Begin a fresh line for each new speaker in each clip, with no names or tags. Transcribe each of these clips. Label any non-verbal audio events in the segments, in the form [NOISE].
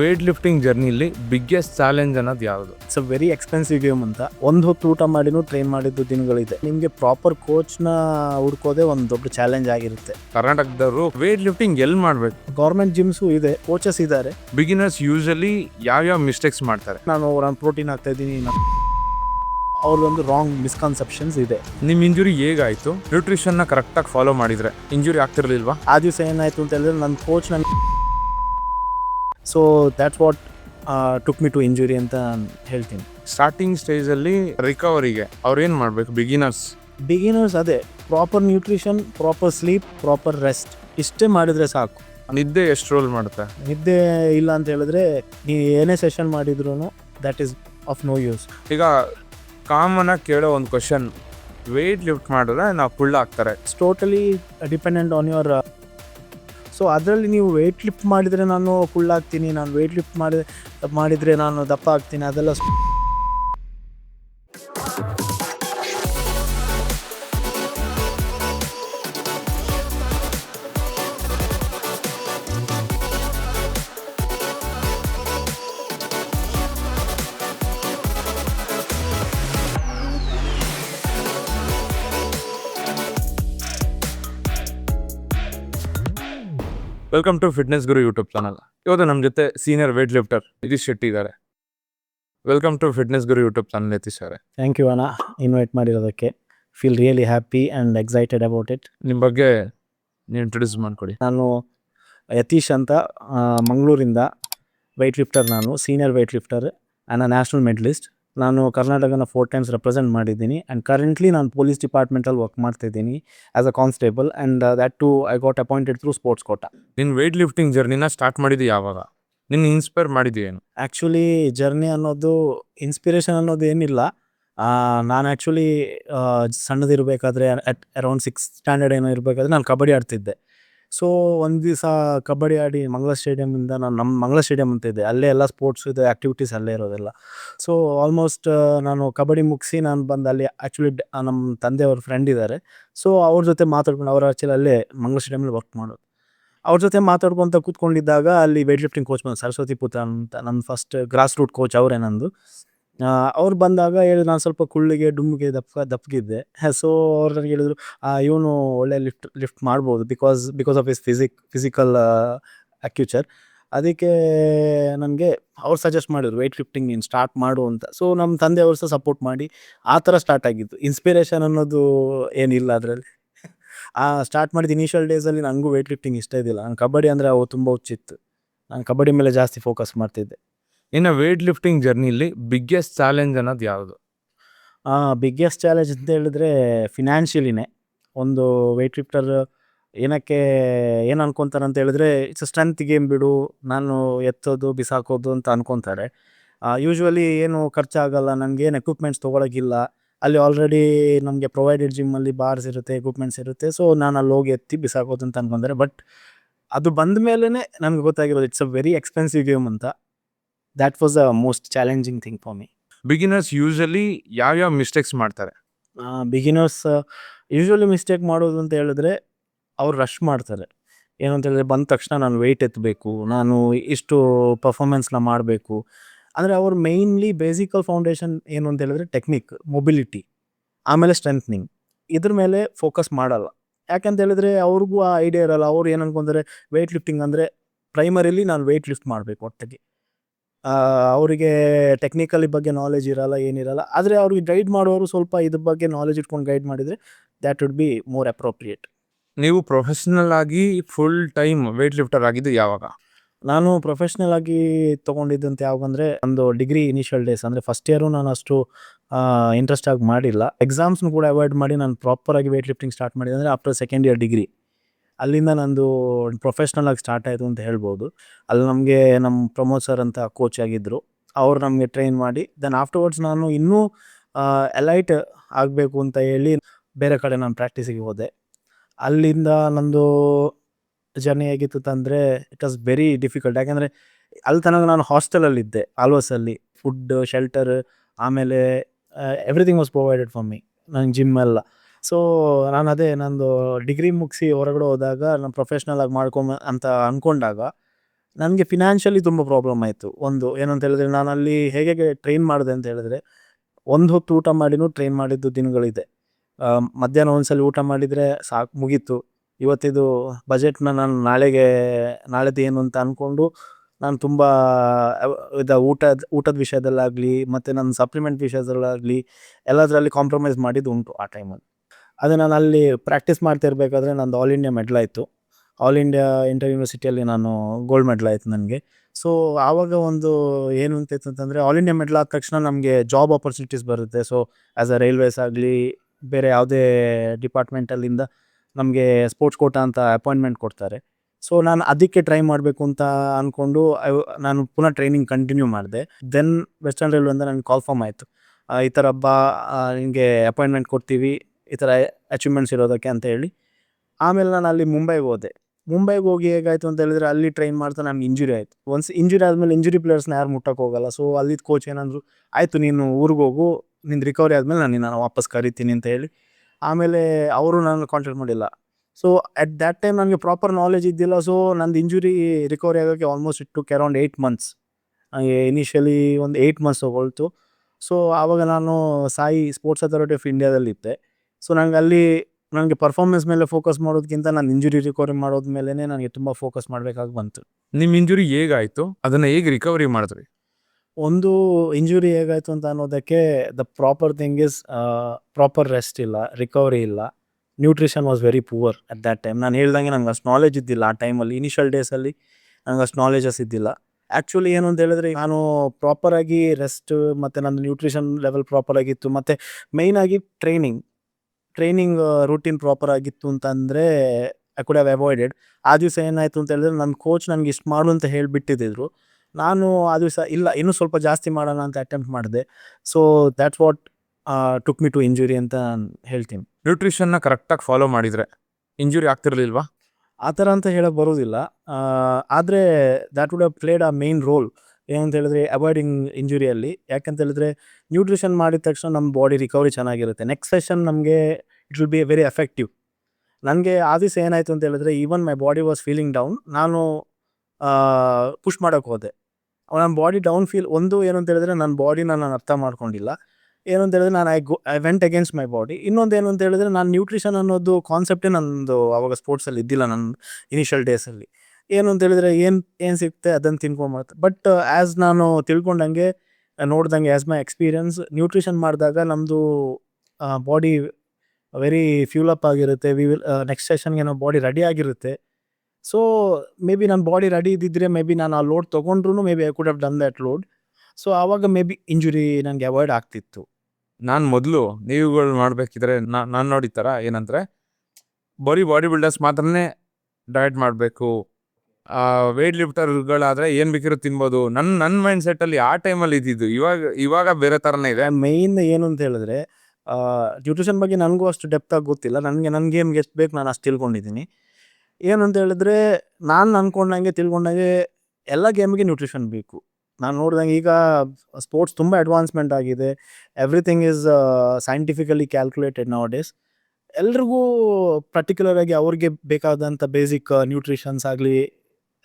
Wait lifting ಜರ್ನಿಲಿ biggest challenge ಅನ್ನೋದು ಯಾವುದು?
It's a very expensive game ಅಂತ. ಒಂದು ಹೊತ್ತು ಊಟ ಮಾಡಿನೂ ಟ್ರೈನ್ ಮಾಡಿದ್ದು ದಿನಗಳಿದೆ. ನಿಮಗೆ ಪ್ರಾಪರ್ ಕೋಚ್ನ ಹುಡ್ಕೋದೇ ಒಂದು ದೊಡ್ಡ ಚಾಲೆಂಜ್ ಆಗಿರುತ್ತೆ.
ಕರ್ನಾಟಕದವರು ವೇಟ್ ಲಿಫ್ಟಿಂಗ್ ಎಲ್ಲಿ ಮಾಡಬೇಕು
ಗೌರ್ಮೆಂಟ್ ಜಿಮ್ಸು ಇದೆ ಕೋಚಸ್ ಇದ್ದಾರೆ
ಬಿಗಿನರ್ಸ್ ಯೂಶಲಿ ಯಾವ್ಯಾವ ಮಿಸ್ಟೇಕ್ಸ್ ಮಾಡ್ತಾರೆ?
ನಾನು ನಾನು ಪ್ರೋಟೀನ್ ಆಗ್ತಾ ಇದ್ದೀನಿ ಅವ್ರದೊಂದು ರಾಂಗ್ ಮಿಸ್ಕನ್ಸೆಪ್ಷನ್ಸ್ ಇದೆ.
ನಿಮ್ಮ ಇಂಜುರಿ ಹೇಗಾಯ್ತು? ನ್ಯೂಟ್ರಿಷನ್ನ ಕರೆಕ್ಟಾಗಿ ಫಾಲೋ ಮಾಡಿದರೆ ಇಂಜುರಿ ಆಗ್ತಿರ್ಲಿಲ್ವಾ?
ಆ ದಿವಸ ಏನಾಯಿತು ಅಂತ ಹೇಳಿದ್ರೆ ನನ್ನ ಕೋಚ್ ನನ್ನ so that's what took me to injury ಅಂತ ಹೇಳ್ತೀನಿ.
ಸ್ಟಾರ್ಟಿಂಗ್ ಸ್ಟೇಜಲ್ಲಿ ರಿಕವರಿಗೆ ಅವ್ರೇನು ಮಾಡಬೇಕು ಮಾಡ್ಬೇಕು? ಬಿಗಿನರ್ಸ್
ಬಿಗಿನರ್ಸ್ ಅದೇ proper nutrition proper sleep proper rest ಇಷ್ಟೇ ಮಾಡಿದರೆ ಸಾಕು.
ನಿದ್ದೆ ಎಷ್ಟು ರೋಲ್ ಮಾಡುತ್ತೆ?
ನಿದ್ದೆ ಇಲ್ಲ ಅಂತ ಹೇಳಿದ್ರೆ ನೀವು ಏನೇ ಸೆಷನ್ ಮಾಡಿದ್ರು that is of no use
ಈಗ ಕಾಮನ್ ಆಗಿ ಕೇಳೋ ಒಂದು ಕ್ವಶನ್ ವೆಯ್ಟ್ ಲಿಫ್ಟ್ ಮಾಡಿದ್ರೆ ನಾವು ಕುಳ್ಳ ಆಗ್ತಾರೆ.
It's totally dependent on your so ಅದರಲ್ಲಿ ನೀವು ವೆಯ್ಟ್ ಲಿಫ್ಟ್ ಮಾಡಿದರೆ ನಾನು ಫುಲ್ ಆಗ್ತೀನಿ. ನಾನು ವೆಯ್ಟ್ ಲಿಫ್ಟ್ ಮಾಡಿ ಮಾಡಿದರೆ ನಾನು ದಪ್ಪ ಆಗ್ತೀನಿ. ಅದೆಲ್ಲ
welcome to Fitness Guru YouTube channel ಇವತ್ತು ನಮ್ಮ ಜೊತೆ senior weight lifter Yatish Shetty ಇದ್ದಾರೆ. Welcome to Fitness Guru YouTube channel Yatish ಅವರೇ.
ಥ್ಯಾಂಕ್ ಯು ಅಣ್ಣ invite ಮಾಡಿರೋದಕ್ಕೆ feel really happy and excited about it
ನಿಮ್ಮ ಬಗ್ಗೆ ನೀವು ಇಂಟ್ರೊಡ್ಯೂಸ್ ಮಾಡಿಕೊಡಿ.
ನಾನು ಯತೀಶ್ ಅಂತ ಮಂಗಳೂರಿಂದ ವೆಯ್ಟ್ ಲಿಫ್ಟರ್ ನಾನು senior weight lifter and a national medallist ನಾನು ಕರ್ನಾಟಕನ ಫೋರ್ ಟೈಮ್ಸ್ ರೆಪ್ರೆಸೆಂಟ್ ಮಾಡಿದ್ದೀನಿ. ಆ್ಯಂಡ್ ಕರೆಂಟ್ಲಿ ನಾನು ಪೊಲೀಸ್ ಡಿಪಾರ್ಟ್ಮೆಂಟಲ್ಲಿ ವರ್ಕ್ ಮಾಡ್ತಿದ್ದೀನಿ as a constable and that to I got appointed through sports quota
ನಿನ್ನ ವೆಯ್ಟ್ ಲಿಫ್ಟಿಂಗ್ ಜರ್ನಿನ ಸ್ಟಾರ್ಟ್ ಮಾಡಿದ್ದು ಯಾವಾಗ? ನಿನ್ನ ಇನ್ಸ್ಪೈರ್ ಮಾಡಿದ್ದು ಏನು?
ಆ್ಯಕ್ಚುಲಿ ಜರ್ನಿ ಅನ್ನೋದು ಇನ್ಸ್ಪಿರೇಷನ್ ಅನ್ನೋದು ಏನಿಲ್ಲ. ನಾನು ಆ್ಯಕ್ಚುಲಿ ಸಣ್ಣದಿರಬೇಕಾದ್ರೆ ಅಟ್ ಅರೌಂಡ್ ಸಿಕ್ಸ್ ಸ್ಟ್ಯಾಂಡರ್ಡ್ ಏನೋ ಇರಬೇಕಾದ್ರೆ ನಾನು ಕಬಡ್ಡಿ ಆಡ್ತಿದ್ದೆ. ಸೊ ಒಂದು ದಿವಸ ಕಬಡ್ಡಿ ಆಡಿ ಮಂಗಳ ಸ್ಟೇಡಿಯಮಿಂದ ನಾನು ನಮ್ಮ ಮಂಗಳ ಸ್ಟೇಡಿಯಮ್ ಅಂತ ಇದೆ. ಅಲ್ಲೇ ಎಲ್ಲ ಸ್ಪೋರ್ಟ್ಸ್ ಇದೆ ಆ್ಯಕ್ಟಿವಿಟೀಸ್ ಅಲ್ಲೇ ಇರೋದೆಲ್ಲ. ಸೊ ಆಲ್ಮೋಸ್ಟ್ ನಾನು ಕಬಡ್ಡಿ ಮುಗಿಸಿ ನಾನು ಬಂದು ಅಲ್ಲಿ ಆ್ಯಕ್ಚುಲಿ ನಮ್ಮ ತಂದೆಯವ್ರ ಫ್ರೆಂಡ್ ಇದ್ದಾರೆ ಸೊ ಅವ್ರ ಜೊತೆ ಮಾತಾಡ್ಕೊಂಡು ಅವ್ರ ಆ್ಯಕ್ಚುಲಿ ಅಲ್ಲೇ ಮಂಗಳ ಸ್ಟೇಡಿಯಮಲ್ಲಿ ವರ್ಕ್ ಮಾಡೋದು. ಅವ್ರ ಜೊತೆ ಮಾತಾಡ್ಕೊಂತ ಕೂತ್ಕೊಂಡಿದ್ದಾಗ ಅಲ್ಲಿ ವೇಟ್ ಲಿಫ್ಟಿಂಗ್ ಕೋಚ್ ಬಂದು, ಸರಸ್ವತಿ ಪುತ್ರ ಅಂತ ನನ್ನ ಫಸ್ಟ್ ಗ್ರಾಸ್ ರೂಟ್ ಕೋಚ್ ಅವರೇ ನಂದು. ಅವ್ರು ಬಂದಾಗ ಹೇಳಿದ್ರು ನಾನು ಸ್ವಲ್ಪ ಕುಳ್ಳಿಗೆ ಡುಮ್ಮಿಗೆ ದಪ್ಪ ದಪ್ಪಗಿದ್ದೆ ಸೊ [LAUGHS] ಅವ್ರು ನನಗೆ ಹೇಳಿದ್ರು ಇವನು ಒಳ್ಳೆ ಲಿಫ್ಟ್ ಲಿಫ್ಟ್ ಮಾಡ್ಬೋದು because because of is physique physical ಅಕ್ಯೂಚರ್ ಅದಕ್ಕೆ ನನಗೆ ಅವ್ರು ಸಜೆಸ್ಟ್ ಮಾಡಿದ್ರು ವೆಯ್ಟ್ ಲಿಫ್ಟಿಂಗ್ ನೀನು ಸ್ಟಾರ್ಟ್ ಮಾಡು ಅಂತ. ಸೊ ನಮ್ಮ ತಂದೆ ತಂದೆಯವರು ಸಹ ಸಪೋರ್ಟ್ ಮಾಡಿ ಆ ಥರ ಸ್ಟಾರ್ಟ್ ಆಗಿದ್ದು. ಇನ್ಸ್ಪಿರೇಷನ್ ಅನ್ನೋದು ಏನಿಲ್ಲ ಅದರಲ್ಲಿ. [LAUGHS] ಆ ಸ್ಟಾರ್ಟ್ ಮಾಡಿದ ಇನಿಷಿಯಲ್ ಡೇಸಲ್ಲಿ ನನಗೂ ವೆಯ್ಟ್ ಲಿಫ್ಟಿಂಗ್ ಇಷ್ಟ ಇದ್ದಿಲ್ಲ. ನಾನು ಕಬಡ್ಡಿ ಅಂದರೆ ಅವು ತುಂಬ ಹುಚ್ಚಿತ್ತು. ನಾನು ಕಬಡ್ಡಿ ಮೇಲೆ ಜಾಸ್ತಿ ಫೋಕಸ್ ಮಾಡ್ತಿದ್ದೆ.
ಇನ್ನು ವೇಟ್ ಲಿಫ್ಟಿಂಗ್ ಜರ್ನಿಲಿ ಬಿಗ್ಗೆಸ್ಟ್ ಚಾಲೆಂಜ್ ಅನ್ನೋದು ಯಾವುದು?
ಬಿಗ್ಗೆಸ್ಟ್ ಚಾಲೆಂಜ್ ಅಂತ ಹೇಳಿದ್ರೆ ಫಿನಾನ್ಷಿಯಲಿನೇ ಒಂದು ವೆಯ್ಟ್ ಲಿಫ್ಟರ್ ಏನಕ್ಕೆ, ಏನು ಅನ್ಕೊತಾರೆ ಅಂತ ಹೇಳಿದ್ರೆ ಇಟ್ಸ್ ಸ್ಟ್ರೆಂತ್ ಗೇಮ್ ಬಿಡು, ನಾನು ಎತ್ತೋದು, ಬಿಸಾಕೋದು ಅಂತ ಅನ್ಕೊತಾರೆ. ಯೂಶ್ವಲಿ ಏನು ಖರ್ಚಾಗಲ್ಲ ನನಗೆ ಏನು ಎಕ್ವಿಪ್ಮೆಂಟ್ಸ್ ತೊಗೊಳಕ್ಕಿಲ್ಲ ಅಲ್ಲಿ ಆಲ್ರೆಡಿ ನಮಗೆ ಪ್ರೊವೈಡೆಡ್ ಜಿಮ್ಮಲ್ಲಿ ಬಾರ್ಸ್ ಇರುತ್ತೆ ಎಕ್ವಿಪ್ಮೆಂಟ್ಸ್ ಇರುತ್ತೆ ಸೊ ನಾನು ಅಲ್ಲಿ ಹೋಗಿ ಎತ್ತಿ ಬಿಸಾಕೋದು ಅಂತ ಅನ್ಕೊಂತಾರೆ. ಬಟ್ ಅದು ಬಂದ ಮೇಲೇ ನನಗೆ ಗೊತ್ತಾಗಿರೋದು it's a very expensive game ಅಂತ. That was a most challenging thing for me
beginners usually ಯಾವ್ಯಾವ ಮಿಸ್ಟೇಕ್ಸ್ ಮಾಡ್ತಾರೆ?
ಬಿಗಿನರ್ಸ್ ಯೂಶ್ವಲಿ ಮಿಸ್ಟೇಕ್ ಮಾಡೋದು ಅಂತ ಹೇಳಿದ್ರೆ ಅವ್ರು ರಶ್ ಮಾಡ್ತಾರೆ. ಏನು ಅಂತ ಹೇಳಿದ್ರೆ ಬಂದ ತಕ್ಷಣ ನಾನು ವೆಯ್ಟ್ ಎತ್ತಬೇಕು ನಾನು ಇಷ್ಟು ಪರ್ಫಾರ್ಮೆನ್ಸ್ನ ಮಾಡಬೇಕು. ಅಂದರೆ ಅವ್ರ ಮೇಯ್ನ್ಲಿ ಬೇಸಿಕಲ್ ಫೌಂಡೇಶನ್ ಏನು ಅಂತ ಹೇಳಿದ್ರೆ ಟೆಕ್ನಿಕ್ ಮೊಬಿಲಿಟಿ ಆಮೇಲೆ ಸ್ಟ್ರೆಂಥ್ನಿಂಗ್ ಇದ್ರ ಮೇಲೆ ಫೋಕಸ್ ಮಾಡಲ್ಲ. ಯಾಕಂತ ಹೇಳಿದ್ರೆ ಅವ್ರಿಗೂ ಆ ಐಡಿಯಾ ಇರಲ್ಲ. ಅವ್ರು ಏನು ಅನ್ಕೊಂತಾರೆ ವೆಯ್ಟ್ ಲಿಫ್ಟಿಂಗ್ ಅಂದರೆ ಪ್ರೈಮರಿಲಿ ನಾನು ವೆಯ್ಟ್ ಲಿಫ್ಟ್ ಮಾಡಬೇಕು ಒಟ್ಟಿಗೆ. ಅವರಿಗೆ ಟೆಕ್ನಿಕಲಿ ಬಗ್ಗೆ ನಾಲೆಜ್ ಇರಲ್ಲ ಏನಿರಲ್ಲ ಆದರೆ ಅವ್ರಿಗೆ ಗೈಡ್ ಮಾಡುವವರು ಸ್ವಲ್ಪ ಇದ್ರ ಬಗ್ಗೆ ನಾಲೆಜ್ ಇಟ್ಕೊಂಡು ಗೈಡ್ ಮಾಡಿದರೆ that would be more appropriate
ನೀವು ಪ್ರೊಫೆಷ್ನಲ್ ಆಗಿ ಫುಲ್ ಟೈಮ್ ವೆಯ್ಟ್ ಲಿಫ್ಟರ್ ಆಗಿದ್ದು ಯಾವಾಗ?
ನಾನು ಪ್ರೊಫೆಷ್ನಲ್ ಆಗಿ ತೊಗೊಂಡಿದ್ದಂತ ಯಾವಾಗಂದರೆ ಒಂದು ಡಿಗ್ರಿ ಇನಿಷಿಯಲ್ ಡೇಸ್ ಅಂದರೆ ಫಸ್ಟ್ ಇಯರು ನಾನು ಅಷ್ಟು ಇಂಟ್ರೆಸ್ಟ್ ಆಗಿ ಮಾಡಿಲ್ಲ. ಎಕ್ಸಾಮ್ಸ್ನು ಕೂಡ ಅವಾಯ್ಡ್ ಮಾಡಿ ನಾನು ಪ್ರಾಪರಾಗಿ ವೆಯ್ಟ್ ಲಿಫ್ಟಿಂಗ್ ಸ್ಟಾರ್ಟ್ ಮಾಡಿದೆ ಅಂದರೆ ಆಫ್ಟರ್ ಸೆಕೆಂಡ್ ಇಯರ್ ಡಿಗ್ರಿ ಅಲ್ಲಿಂದ ನಂದು ಪ್ರೊಫೆಷ್ನಲ್ ಆಗಿ ಸ್ಟಾರ್ಟ್ ಆಯಿತು ಅಂತ ಹೇಳ್ಬೋದು. ಅಲ್ಲಿ ನಮಗೆ ನಮ್ಮ ಪ್ರಮೋದ್ ಸರ್ ಅಂತ ಕೋಚ್ ಆಗಿದ್ದರು ಅವ್ರು ನಮಗೆ ಟ್ರೈನ್ ಮಾಡಿ ದೆನ್ ಆಫ್ಟರ್ವರ್ಡ್ಸ್ ನಾನು ಇನ್ನೂ ಎಲೈಟ್ ಆಗಬೇಕು ಅಂತ ಹೇಳಿ ಬೇರೆ ಕಡೆ ನಾನು ಪ್ರಾಕ್ಟೀಸಿಗೆ ಹೋದೆ. ಅಲ್ಲಿಂದ ನಂದು ಜರ್ನಿ ಹೇಗಿತ್ತು ಅಂದರೆ ಇಟ್ ವಾಸ್ ವೆರಿ ಡಿಫಿಕಲ್ಟ್ ಯಾಕೆಂದರೆ ಅಲ್ಲಿ ತನಕ ನಾನು ಹಾಸ್ಟೆಲಲ್ಲಿದ್ದೆ ಆಲ್ವಸಲ್ಲಿ ಫುಡ್ ಶೆಲ್ಟರ್ ಆಮೇಲೆ everything was provided for me ನಂಗೆ ಜಿಮ್ ಎಲ್ಲ. ಸೊ, ನಾನು ಅದೇ ನಂದು ಡಿಗ್ರಿ ಮುಗಿಸಿ ಹೊರಗಡೆ ಹೋದಾಗ ನಾನು ಪ್ರೊಫೆಷ್ನಲ್ ಆಗಿ ಮಾಡ್ಕೊಂಬ ಅಂತ ಅಂದ್ಕೊಂಡಾಗ ನನಗೆ ಫಿನಾನ್ಷಿಯಲಿ ತುಂಬ ಪ್ರಾಬ್ಲಮ್ ಆಯಿತು. ಒಂದು ಏನಂತ ಹೇಳಿದ್ರೆ ನಾನು ಅಲ್ಲಿ ಹೇಗೆ ಟ್ರೈನ್ ಮಾಡಿದೆ ಅಂತ ಹೇಳಿದ್ರೆ ಒಂದು ಹೊತ್ತು ಊಟ ಮಾಡಿನೂ ಟ್ರೈನ್ ಮಾಡಿದ್ದು ದಿನಗಳಿದೆ. ಮಧ್ಯಾಹ್ನ ಒಂದ್ಸಲ ಊಟ ಮಾಡಿದರೆ ಸಾಕು, ಮುಗೀತು. ಇವತ್ತಿದು ಬಜೆಟ್ನ ನಾನು ನಾಳೆಗೆ, ನಾಳೆದು ಏನು ಅಂತ ಅಂದ್ಕೊಂಡು ನಾನು ತುಂಬ ಇದು ಊಟದ ಊಟದ ವಿಷಯದಲ್ಲಾಗಲಿ, ಮತ್ತು ನನ್ನ ಸಪ್ಲಿಮೆಂಟ್ ವಿಷಯದಲ್ಲಾಗಲಿ ಎಲ್ಲದರಲ್ಲಿ ಕಾಂಪ್ರಮೈಸ್ ಮಾಡಿದ್ದು ಉಂಟು ಆ ಟೈಮಲ್ಲಿ ಅದು ನಾನು ಅಲ್ಲಿ ಪ್ರಾಕ್ಟೀಸ್ ಮಾಡ್ತಾ ಇರಬೇಕಾದ್ರೆ ನಂದು ಆಲ್ ಇಂಡಿಯಾ ಮೆಡಲ್ ಆಯಿತು. ಆಲ್ ಇಂಡಿಯಾ ಇಂಟರ್ ಯೂನಿವರ್ಸಿಟಿಯಲ್ಲಿ ನಾನು ಗೋಲ್ಡ್ ಮೆಡಲ್ ಆಯಿತು ನನಗೆ. ಸೊ ಆವಾಗ ಒಂದು ಏನು ಅಂತ ಇತ್ತು ಅಂತಂದರೆ ಆಲ್ ಇಂಡಿಯಾ ಮೆಡಲ್ ಆದ ತಕ್ಷಣ ನಮಗೆ ಜಾಬ್ ಆಪರ್ಚುನಿಟೀಸ್ ಬರುತ್ತೆ. ಸೊ ಆ್ಯಸ್ ಅ ರೈಲ್ವೇಸ್ ಆಗಲಿ, ಬೇರೆ ಯಾವುದೇ ಡಿಪಾರ್ಟ್ಮೆಂಟಲ್ಲಿಂದ ನಮಗೆ ಸ್ಪೋರ್ಟ್ಸ್ ಕೋಟ ಅಂತ ಅಪಾಯಿಂಟ್ಮೆಂಟ್ ಕೊಡ್ತಾರೆ. ಸೊ ನಾನು ಅದಕ್ಕೆ ಟ್ರೈ ಮಾಡಬೇಕು ಅಂತ ಅಂದ್ಕೊಂಡು ನಾನು ಪುನಃ ಟ್ರೈನಿಂಗ್ ಕಂಟಿನ್ಯೂ ಮಾಡಿದೆ. ದೆನ್ ವೆಸ್ಟರ್ನ್ ರೈಲ್ವೆಯಿಂದ ನನಗೆ ಕಾಲ್ ಫಾರ್ಮ್ ಆಯಿತು. ಈ ಥರ ಹಬ್ಬ ನಿಮಗೆ ಅಪಾಯಿಂಟ್ಮೆಂಟ್ ಕೊಡ್ತೀವಿ. ಈ ಥರ ಅಚೀವ್ಮೆಂಟ್ಸ್ ಇರೋದಕ್ಕೆ ಅಂತ ಹೇಳಿ. ಆಮೇಲೆ ನಾನು ಅಲ್ಲಿ ಮುಂಬೈಗೆ ಹೋದೆ. ಮುಂಬೈಗೆ ಹೋಗಿ ಹೇಗಾಯ್ತು ಅಂತ ಹೇಳಿದ್ರೆ ಅಲ್ಲಿ ಟ್ರೈನ್ ಮಾಡ್ತಾ ನಮ್ಗೆ ಇಂಜುರಿ ಆಯಿತು. ಒನ್ಸ್ ಇಂಜುರಿ ಆದಮೇಲೆ ಇಂಜುರಿ ಪ್ಲೇಯರ್ಸ್ನ ಯಾರು ಮುಟ್ಟಕ್ಕೆ ಹೋಗಲ್ಲ. ಸೊ ಅಲ್ಲಿದ್ದ ಕೋಚ್ ಏನಂದ್ರು, ಆಯಿತು ನೀನು ಊರಿಗೆ ಹೋಗು ನಿಂದು ರಿಕವರಿ ಆದಮೇಲೆ ನಾನು ನಾನು ವಾಪಸ್ ಕರಿತೀನಿ ಅಂತ ಹೇಳಿ. ಆಮೇಲೆ ಅವರು ನಾನು ಕಾಂಟ್ಯಾಕ್ಟ್ ಮಾಡಿಲ್ಲ. ಸೊ ಅಟ್ ದ್ಯಾಟ್ ಟೈಮ್ ನನಗೆ ಪ್ರಾಪರ್ ನಾಲೆಜ್ ಇದ್ದಿಲ್ಲ. ಸೊ ನಂದು ಇಂಜುರಿ ರಿಕವರಿ ಆಗೋಕ್ಕೆ almost it took around eight months initially ಒಂದು ಏಯ್ಟ್ ಮಂತ್ಸ್ ತೊಗೊಳ್ತು. ಸೊ ಆವಾಗ ನಾನು ಸಾಯಿ ಸ್ಪೋರ್ಟ್ಸ್ ಅಥಾರಿಟಿ ಆಫ್ ಇಂಡಿಯಾದಲ್ಲಿದ್ದೆ ಸೊ ನನಗೆ ಅಲ್ಲಿ ನನಗೆ ಪರ್ಫಾರ್ಮೆನ್ಸ್ ಮೇಲೆ ಫೋಕಸ್ ಮಾಡೋದಕ್ಕಿಂತ ನಾನು ಇಂಜುರಿ ರಿಕವರಿ ಮಾಡೋದ ಮೇಲೇ ನನಗೆ ತುಂಬ ಫೋಕಸ್ ಮಾಡಬೇಕಾಗಿ ಬಂತು.
ನಿಮ್ಮ ಇಂಜುರಿ ಹೇಗಾಯಿತು? ಅದನ್ನು ಹೇಗೆ ರಿಕವರಿ ಮಾಡಿದ್ರಿ?
ಒಂದು ಇಂಜುರಿ ಹೇಗಾಯಿತು ಅಂತ ಅನ್ನೋದಕ್ಕೆ the proper thing is proper rest ಇಲ್ಲ ರಿಕವರಿ ಇಲ್ಲ. Nutrition was very poor at that time ನಾನು ಹೇಳ್ದಂಗೆ ನಂಗೆ ಅಷ್ಟು ನಾಲೆಜ್ ಇದ್ದಿಲ್ಲ ಆ ಟೈಮಲ್ಲಿ ಇನಿಷಿಯಲ್ ಡೇಸಲ್ಲಿ ನಂಗೆ ಅಷ್ಟು ನಾಲೆಜಸ್ ಇದ್ದಿಲ್ಲ. ಆ್ಯಕ್ಚುಲಿ ಏನು ಅಂತ ಹೇಳಿದ್ರೆ ನಾನು ಪ್ರಾಪರಾಗಿ ರೆಸ್ಟ್ ಮತ್ತು ನನ್ನ ನ್ಯೂಟ್ರಿಷನ್ ಲೆವೆಲ್ ಪ್ರಾಪರ್ ಆಗಿತ್ತು ಮತ್ತು ಮೇಯ್ನಾಗಿ ಟ್ರೈನಿಂಗ್ ಟ್ರೈನಿಂಗ್ ರೂಟೀನ್ ಪ್ರಾಪರ್ ಆಗಿತ್ತು ಅಂತಂದರೆ ಐ ಕುಡ್ ಹ್ಯಾವ್ ಅವಾಯ್ಡೆಡ್ ಆ ದಿವಸ ಏನಾಯಿತು ಅಂತ ಹೇಳಿದ್ರೆ ನನ್ನ ಕೋಚ್ ನನಗೆ ಇಷ್ಟು ಮಾಡು ಅಂತ ಹೇಳಿಬಿಟ್ಟಿದ್ದಿದ್ರು ನಾನು ಆ ದಿವಸ ಇಲ್ಲ ಇನ್ನೂ ಸ್ವಲ್ಪ ಜಾಸ್ತಿ ಮಾಡೋಣ ಅಂತ ಅಟೆಂಪ್ಟ್ ಮಾಡಿದೆ. So that's what took me to injury ಅಂತ ನಾನು ಹೇಳ್ತೀನಿ.
ನ್ಯೂಟ್ರಿಷನ್ನ ಕರೆಕ್ಟಾಗಿ ಫಾಲೋ ಮಾಡಿದರೆ ಇಂಜುರಿ ಆಗ್ತಿರಲಿಲ್ವಾ?
ಆ ಥರ ಅಂತ ಹೇಳಕ್ಕೆ ಬರೋದಿಲ್ಲ. ಆದರೆ that would have played a main role ಏನಂತ ಹೇಳಿದ್ರೆ ಅವಾಯ್ಡಿಂಗ್ ಇಂಜುರಿಯಲ್ಲಿ ಯಾಕಂತ ಹೇಳಿದ್ರೆ ನ್ಯೂಟ್ರಿಷನ್ ಮಾಡಿದ ತಕ್ಷಣ ನಮ್ಮ ಬಾಡಿ ರಿಕವರಿ ಚೆನ್ನಾಗಿರುತ್ತೆ. ನೆಕ್ಸ್ಟ್ ಸೆಷನ್ ನಮಗೆ it will be very effective ನನಗೆ ಆ ದಿವಸ ಏನಾಯಿತು ಅಂತ ಹೇಳಿದ್ರೆ even my body was feeling down ನಾನು ಪುಷ್ ಮಾಡೋಕ್ಕೆ ಹೋದೆ. ನನ್ನ ಬಾಡಿ ಡೌನ್ ಫೀಲ್ ಒಂದು ಏನು ಅಂತ ಹೇಳಿದ್ರೆ ನನ್ನ ಬಾಡಿನ ನಾನು ಅರ್ಥ ಮಾಡ್ಕೊಂಡಿಲ್ಲ. ಏನು ಅಂತ ಹೇಳಿದ್ರೆ ನಾನು I go I went against my body ಇನ್ನೊಂದು ಏನು ಅಂತ ಹೇಳಿದ್ರೆ ನಾನು ನ್ಯೂಟ್ರಿಷನ್ ಅನ್ನೋದು ಕಾನ್ಸೆಪ್ಟೇ ನನ್ನದು ಆವಾಗ ಸ್ಪೋರ್ಟ್ಸಲ್ಲಿ ಇದ್ದಿಲ್ಲ ನನ್ನ ಇನಿಷಿಯಲ್ ಡೇಸಲ್ಲಿ ಏನು ಅಂತ ಹೇಳಿದ್ರೆ ಏನು ಏನು ಸಿಗುತ್ತೆ ಅದನ್ನು ತಿನ್ಕೊಂಡು ಮಾಡ್ತೆ ಬಟ್ ಆ್ಯಸ್ ನಾನು ತಿಳ್ಕೊಂಡಂಗೆ ನೋಡ್ದಂಗೆ ಆ್ಯಸ್ ಮೈ ಎಕ್ಸ್ಪೀರಿಯನ್ಸ್ ನ್ಯೂಟ್ರಿಷನ್ ಮಾಡಿದಾಗ ನಮ್ಮದು ಬಾಡಿ ವೆರಿ ಫ್ಯೂಲ್ ಅಪ್ ಆಗಿರುತ್ತೆ. ವಿ ವಿಲ್ ನೆಕ್ಸ್ಟ್ ಸೆಷನ್ಗೆ ನಾವು ಬಾಡಿ ರೆಡಿ ಆಗಿರುತ್ತೆ. ಸೊ ಮೇ ಬಿ ನನ್ನ ಬಾಡಿ ರೆಡಿ ಇದ್ದಿದ್ರೆ ಮೇ ಬಿ ನಾನು ಆ ಲೋಡ್ ತೊಗೊಂಡ್ರು maybe I could have done that load so ಆವಾಗ ಮೇ ಬಿ ಇಂಜುರಿ ನನಗೆ ಅವಾಯ್ಡ್ ಆಗ್ತಿತ್ತು.
ನಾನು ಮೊದಲು ನೀವುಗಳು ಮಾಡಬೇಕಿದ್ರೆ ನಾನು ನೋಡಿದ ಥರ ಏನಂದರೆ, ಬರೀ ಬಾಡಿ ಬಿಲ್ಡರ್ಸ್ ಮಾತ್ರನೇ ಡಯಟ್ ಮಾಡಬೇಕು. ವೆಯ್ಟ್ ಲಿಫ್ಟರ್ಗಳಾದರೆ ಏನು ಬೇಕಿರೋ ತಿನ್ಬೋದು. ನನ್ನ ನನ್ನ ಮೈಂಡ್ ಸೆಟ್ಟಲ್ಲಿ ಆ ಟೈಮಲ್ಲಿ ಇದ್ದಿದ್ದು. ಇವಾಗ ಇವಾಗ ಬೇರೆ ಥರನೇ ಇದೆ.
ಮೈನ್ ಏನು ಅಂತ ಹೇಳಿದ್ರೆ ನ್ಯೂಟ್ರಿಷನ್ ಬಗ್ಗೆ ನನಗೂ ಅಷ್ಟು ಡೆಪ್ತ್ ಆಗಿ ಗೊತ್ತಿಲ್ಲ. ನನಗೆ ನನ್ನ ಗೇಮ್ಗೆ ಎಷ್ಟು ಬೇಕು ನಾನು ಅಷ್ಟು ತಿಳ್ಕೊಂಡಿದ್ದೀನಿ. ಏನು ಅಂತ ಹೇಳಿದ್ರೆ, ನಾನು ಅಂದ್ಕೊಂಡಂಗೆ ತಿಳ್ಕೊಂಡಂಗೆ ಎಲ್ಲ ಗೇಮ್ಗೆ ನ್ಯೂಟ್ರಿಷನ್ ಬೇಕು. ನಾನು ನೋಡ್ದಂಗೆ ಈಗ ಸ್ಪೋರ್ಟ್ಸ್ ತುಂಬ ಅಡ್ವಾನ್ಸ್ಮೆಂಟ್ ಆಗಿದೆ. Everything is scientifically calculated nowadays ಎಲ್ರಿಗೂ ಪರ್ಟಿಕ್ಯುಲರ್ ಆಗಿ ಅವ್ರಿಗೆ ಬೇಕಾದಂಥ ಬೇಸಿಕ್ ನ್ಯೂಟ್ರಿಷನ್ಸ್ ಆಗಲಿ